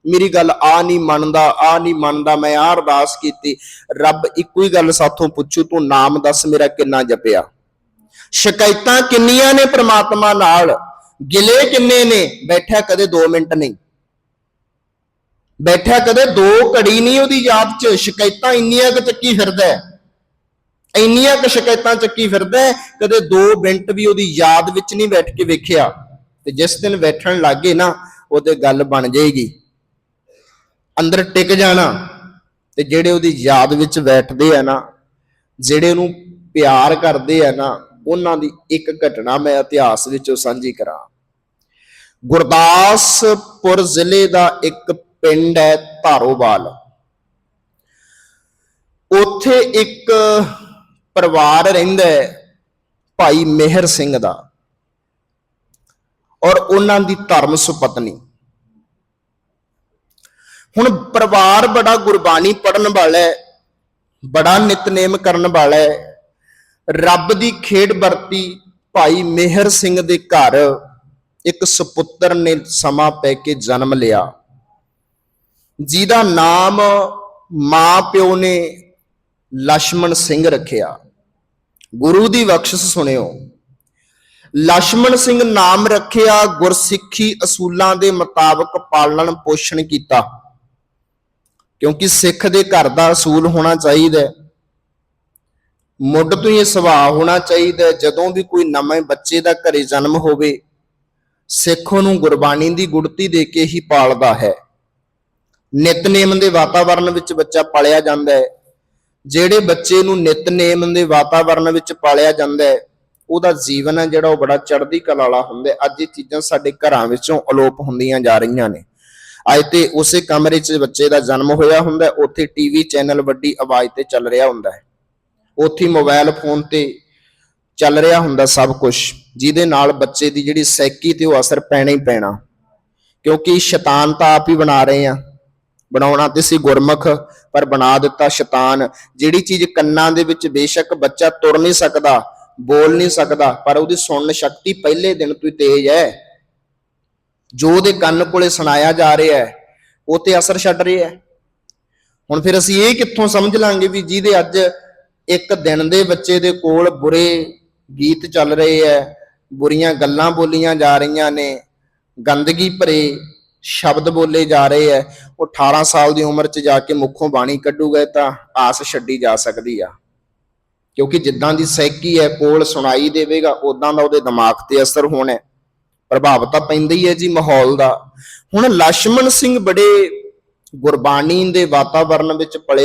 S1: ਮੇਰੀ ਗੱਲ ਆ ਨਹੀਂ ਮੰਨਦਾ ਆ ਨਹੀਂ ਮੰਨਦਾ, ਮੈਂ ਆ ਅਰਦਾਸ ਕੀਤੀ। ਰੱਬ ਇੱਕੋ ਹੀ ਗੱਲ ਸਾਥੋਂ ਪੁੱਛੂ, ਤੂੰ ਨਾਮ ਦੱਸ ਮੇਰਾ ਕਿੰਨਾ ਜਪਿਆ? ਸ਼ਿਕਾਇਤਾਂ ਕਿੰਨੀਆਂ ਨੇ ਪ੍ਰਮਾਤਮਾ ਨਾਲ? ਗਿਲੇ ਕਿੰਨੇ ਨੇ? ਬੈਠਾ ਕਦੇ 2 ਮਿੰਟ ਨਹੀਂ। ਬੈਠਾ ਕਦੇ ਦੋ ਘੜੀ ਨਹੀਂ ਉਹਦੀ ਯਾਦ 'ਚ? ਸ਼ਿਕਾਇਤਾਂ ਇੰਨੀਆਂ ਕੁ ਚੱਕੀ ਫਿਰਦਾ ਹੈ। ਇੰਨੀਆਂ ਕੁ ਸ਼ਿਕਾਇਤਾਂ ਚੱਕੀ ਫਿਰਦਾ ਕਦੇ 2 ਮਿੰਟ ਵੀ ਉਹਦੀ ਯਾਦ ਵਿੱਚ ਨਹੀਂ ਬੈਠ ਕੇ ਵੇਖਿਆ। ਤੇ ਜਿਸ ਦਿਨ ਬੈਠਣ ਲੱਗੇ ਨਾ, ਉਹਦੇ ਗੱਲ ਬਣ ਜਾਏਗੀ। ਅੰਦਰ ਟਿਕ ਜਾਣਾ, ਤੇ ਜਿਹੜੇ ਉਹਦੀ ਯਾਦ ਵਿੱਚ ਬੈਠਦੇ ਆ ਨਾ, ਜਿਹੜੇ ਉਹਨੂੰ ਪਿਆਰ ਕਰਦੇ ਆ ਨਾ, ਉਹਨਾਂ ਦੀ ਇੱਕ ਘਟਨਾ ਮੈਂ ਇਤਿਹਾਸ ਵਿੱਚੋਂ ਸਾਂਝੀ ਕਰਾਂ। ਗੁਰਦਾਸਪੁਰ ਜ਼ਿਲ੍ਹੇ ਦਾ ਇੱਕ ਪਿੰਡ ਹੈ ਧਾਰੋਵਾਲ। ਉੱਥੇ ਇੱਕ ਪਰਿਵਾਰ ਰਹਿੰਦਾ ਹੈ ਭਾਈ ਮਿਹਰ ਸਿੰਘ ਦਾ। ਔਰ ਉਹਨਾਂ ਦੀ ਧਰਮ ਸੁਪਤਨੀ। ਹੁਣ ਪਰਿਵਾਰ ਬੜਾ ਗੁਰਬਾਣੀ ਪੜਨ ਵਾਲਾ ਹੈ, ਬੜਾ ਨਿਤਨੇਮ ਕਰਨ ਵਾਲਾ ਹੈ। ਰੱਬ ਦੀ ਖੇਡ ਵਰਤੀ ਭਾਈ ਮਿਹਰ ਸਿੰਘ ਦੇ ਘਰ ਇੱਕ ਸੁਪੁੱਤਰ ਨੇ ਸਮਾਂ ਪੈ ਕੇ ਜਨਮ ਲਿਆ। ਜਿਹਦਾ ਨਾਮ ਮਾਂ ਪਿਓ ਨੇ ਲక్ష్మణ ਸਿੰਘ ਰੱਖਿਆ। ਗੁਰੂ ਦੀ ਬਖਸ਼ਿਸ਼ ਸੁਣਿਓ। ਲక్ష్మణ ਸਿੰਘ ਨਾਮ ਰੱਖਿਆ, ਗੁਰਸਿੱਖੀ ਅਸੂਲਾਂ ਦੇ ਮੁਤਾਬਕ ਪਾਲਣ ਪੋਸ਼ਣ ਕੀਤਾ। ਕਿਉਂਕਿ ਸਿੱਖ ਦੇ ਘਰ ਦਾ ਅਸੂਲ ਹੋਣਾ ਚਾਹੀਦਾ ਹੈ। ਮੁੱਢ ਤੋਂ ਹੀ ਸੁਭਾਅ ਹੋਣਾ ਚਾਹੀਦਾ ਜਦੋਂ ਵੀ ਕੋਈ ਨਵੇਂ ਬੱਚੇ ਦਾ ਘਰੇ ਜਨਮ ਹੋਵੇ, ਸਿੱਖ ਨੂੰ ਗੁਰਬਾਣੀ ਦੀ ਗੁੜਤੀ ਦੇ ਕੇ ਹੀ ਪਾਲਦਾ ਹੈ। ਨਿਤਨੇਮ ਦੇ ਵਾਤਾਵਰਣ ਵਿੱਚ ਬੱਚਾ ਪਾਲਿਆ ਜਾਂਦਾ ਹੈ। ਜਿਹੜੇ ਬੱਚੇ ਨੂੰ ਨਿਤਨੇਮ ਦੇ ਵਾਤਾਵਰਣ ਵਿੱਚ ਪਾਲਿਆ ਜਾਂਦਾ ਹੈ ਉਹਦਾ ਜੀਵਨ ਹੈ ਜਿਹੜਾ ਉਹ ਬੜਾ ਚੜ੍ਹਦੀ ਕਲਾ ਵਾਲਾ ਹੁੰਦਾ ਹੈ। ਅੱਜ ਇਹ ਚੀਜ਼ਾਂ ਸਾਡੇ ਘਰਾਂ ਵਿੱਚੋਂ ਅਲੋਪ ਹੁੰਦੀਆਂ ਜਾ ਰਹੀਆਂ ਨੇ। ਅੱਜ ਤੇ ਉਸੇ ਕਮਰੇ 'ਚ ਬੱਚੇ ਦਾ ਜਨਮ ਹੋਇਆ ਹੁੰਦਾ ਹੈ, ਉੱਥੇ ਟੀਵੀ ਚੈਨਲ ਵੱਡੀ ਆਵਾਜ਼ ਤੇ ਚੱਲ ਰਿਹਾ ਹੁੰਦਾ ਹੈ। ਉੱਥੇ ਮੋਬਾਈਲ ਫੋਨ ਤੇ ਚੱਲ ਰਿਹਾ ਹੁੰਦਾ ਸਭ ਕੁਝ ਜਿਹਦੇ ਨਾਲ ਬੱਚੇ ਦੀ ਜਿਹੜੀ ਸੈਕੀ ਤੇ ਉਹ ਅਸਰ ਪੈਣਾ ਹੀ ਪੈਣਾ। ਕਿਉਂਕਿ ਸ਼ੈਤਾਨ ਤਾਂ ਆਪ ਹੀ ਬਣਾ ਰਹੇ ਆ। ਬਣਾਉਣਾ ਤੇ ਸੀ ਗੁਰਮੁਖ, ਪਰ ਬਣਾ ਦਿੱਤਾ ਸ਼ੈਤਾਨ। ਜਿਹੜੀ ਚੀਜ਼ ਕੰਨਾਂ ਦੇ ਵਿੱਚ ਬੇਸ਼ੱਕ ਬੱਚਾ ਤੁਰ ਨਹੀਂ ਸਕਦਾ, ਬੋਲ ਨਹੀਂ ਸਕਦਾ, ਪਰ ਉਹਦੀ ਸੁਣਨ ਸ਼ਕਤੀ ਪਹਿਲੇ ਦਿਨ ਤੋਂ ਹੀ ਤੇਜ਼ ਹੈ। ਜੋ ਉਹਦੇ ਕੰਨ ਕੋਲੇ ਸੁਣਾਇਆ ਜਾ ਰਿਹਾ ਹੈ, ਉਹ ਤੇ ਅਸਰ ਛੱਡ ਰਿਹਾ ਹੈ। ਹੁਣ ਫਿਰ ਅਸੀਂ ਇਹ ਕਿੱਥੋਂ ਸਮਝ ਲਾਂਗੇ ਵੀ ਜਿਹਦੇ ਅੱਜ ਇੱਕ ਦਿਨ ਦੇ ਬੱਚੇ ਦੇ ਕੋਲ ਬੁਰੇ ਗੀਤ ਚੱਲ ਰਹੇ ਐ ਬੁਰੀਆਂ ਗੱਲਾਂ ਬੋਲੀਆਂ ਜਾ ਰਹੀਆਂ ਨੇ, ਗੰਦਗੀ ਭਰੇ ਸ਼ਬਦ ਬੋਲੇ ਜਾ ਰਹੇ ਐ। ਉਹ 18 ਸਾਲ ਦੀ ਉਮਰ 'ਚ ਜਾ ਕੇ ਮੁੱਖੋਂ ਬਾਣੀ ਕੱਢੂਗਾ ਤਾਂ ਆਸ ਛੱਡੀ ਜਾ ਸਕਦੀ ਆ। ਕਿਉਂਕਿ ਜਿੱਦਾਂ ਦੀ ਸਹਿਕੀ ਹੈ ਕੋਲ ਸੁਣਾਈ ਦੇਵੇਗਾ ਉਦਾਂ ਦਾ ਉਹਦੇ ਦਿਮਾਗ ਤੇ ਅਸਰ ਹੋਣਾ ਪ੍ਰਭਾਵ ਤਾਂ ਪੈਂਦਾ ਹੀ ਹੈ ਜੀ ਮਾਹੌਲ ਦਾ। ਹੁਣ ਲక్ష్మణ ਸਿੰਘ ਬੜੇ ਗੁਰਬਾਣੀ ਦੇ ਵਾਤਾਵਰਣ ਵਿੱਚ ਪਲਿਆ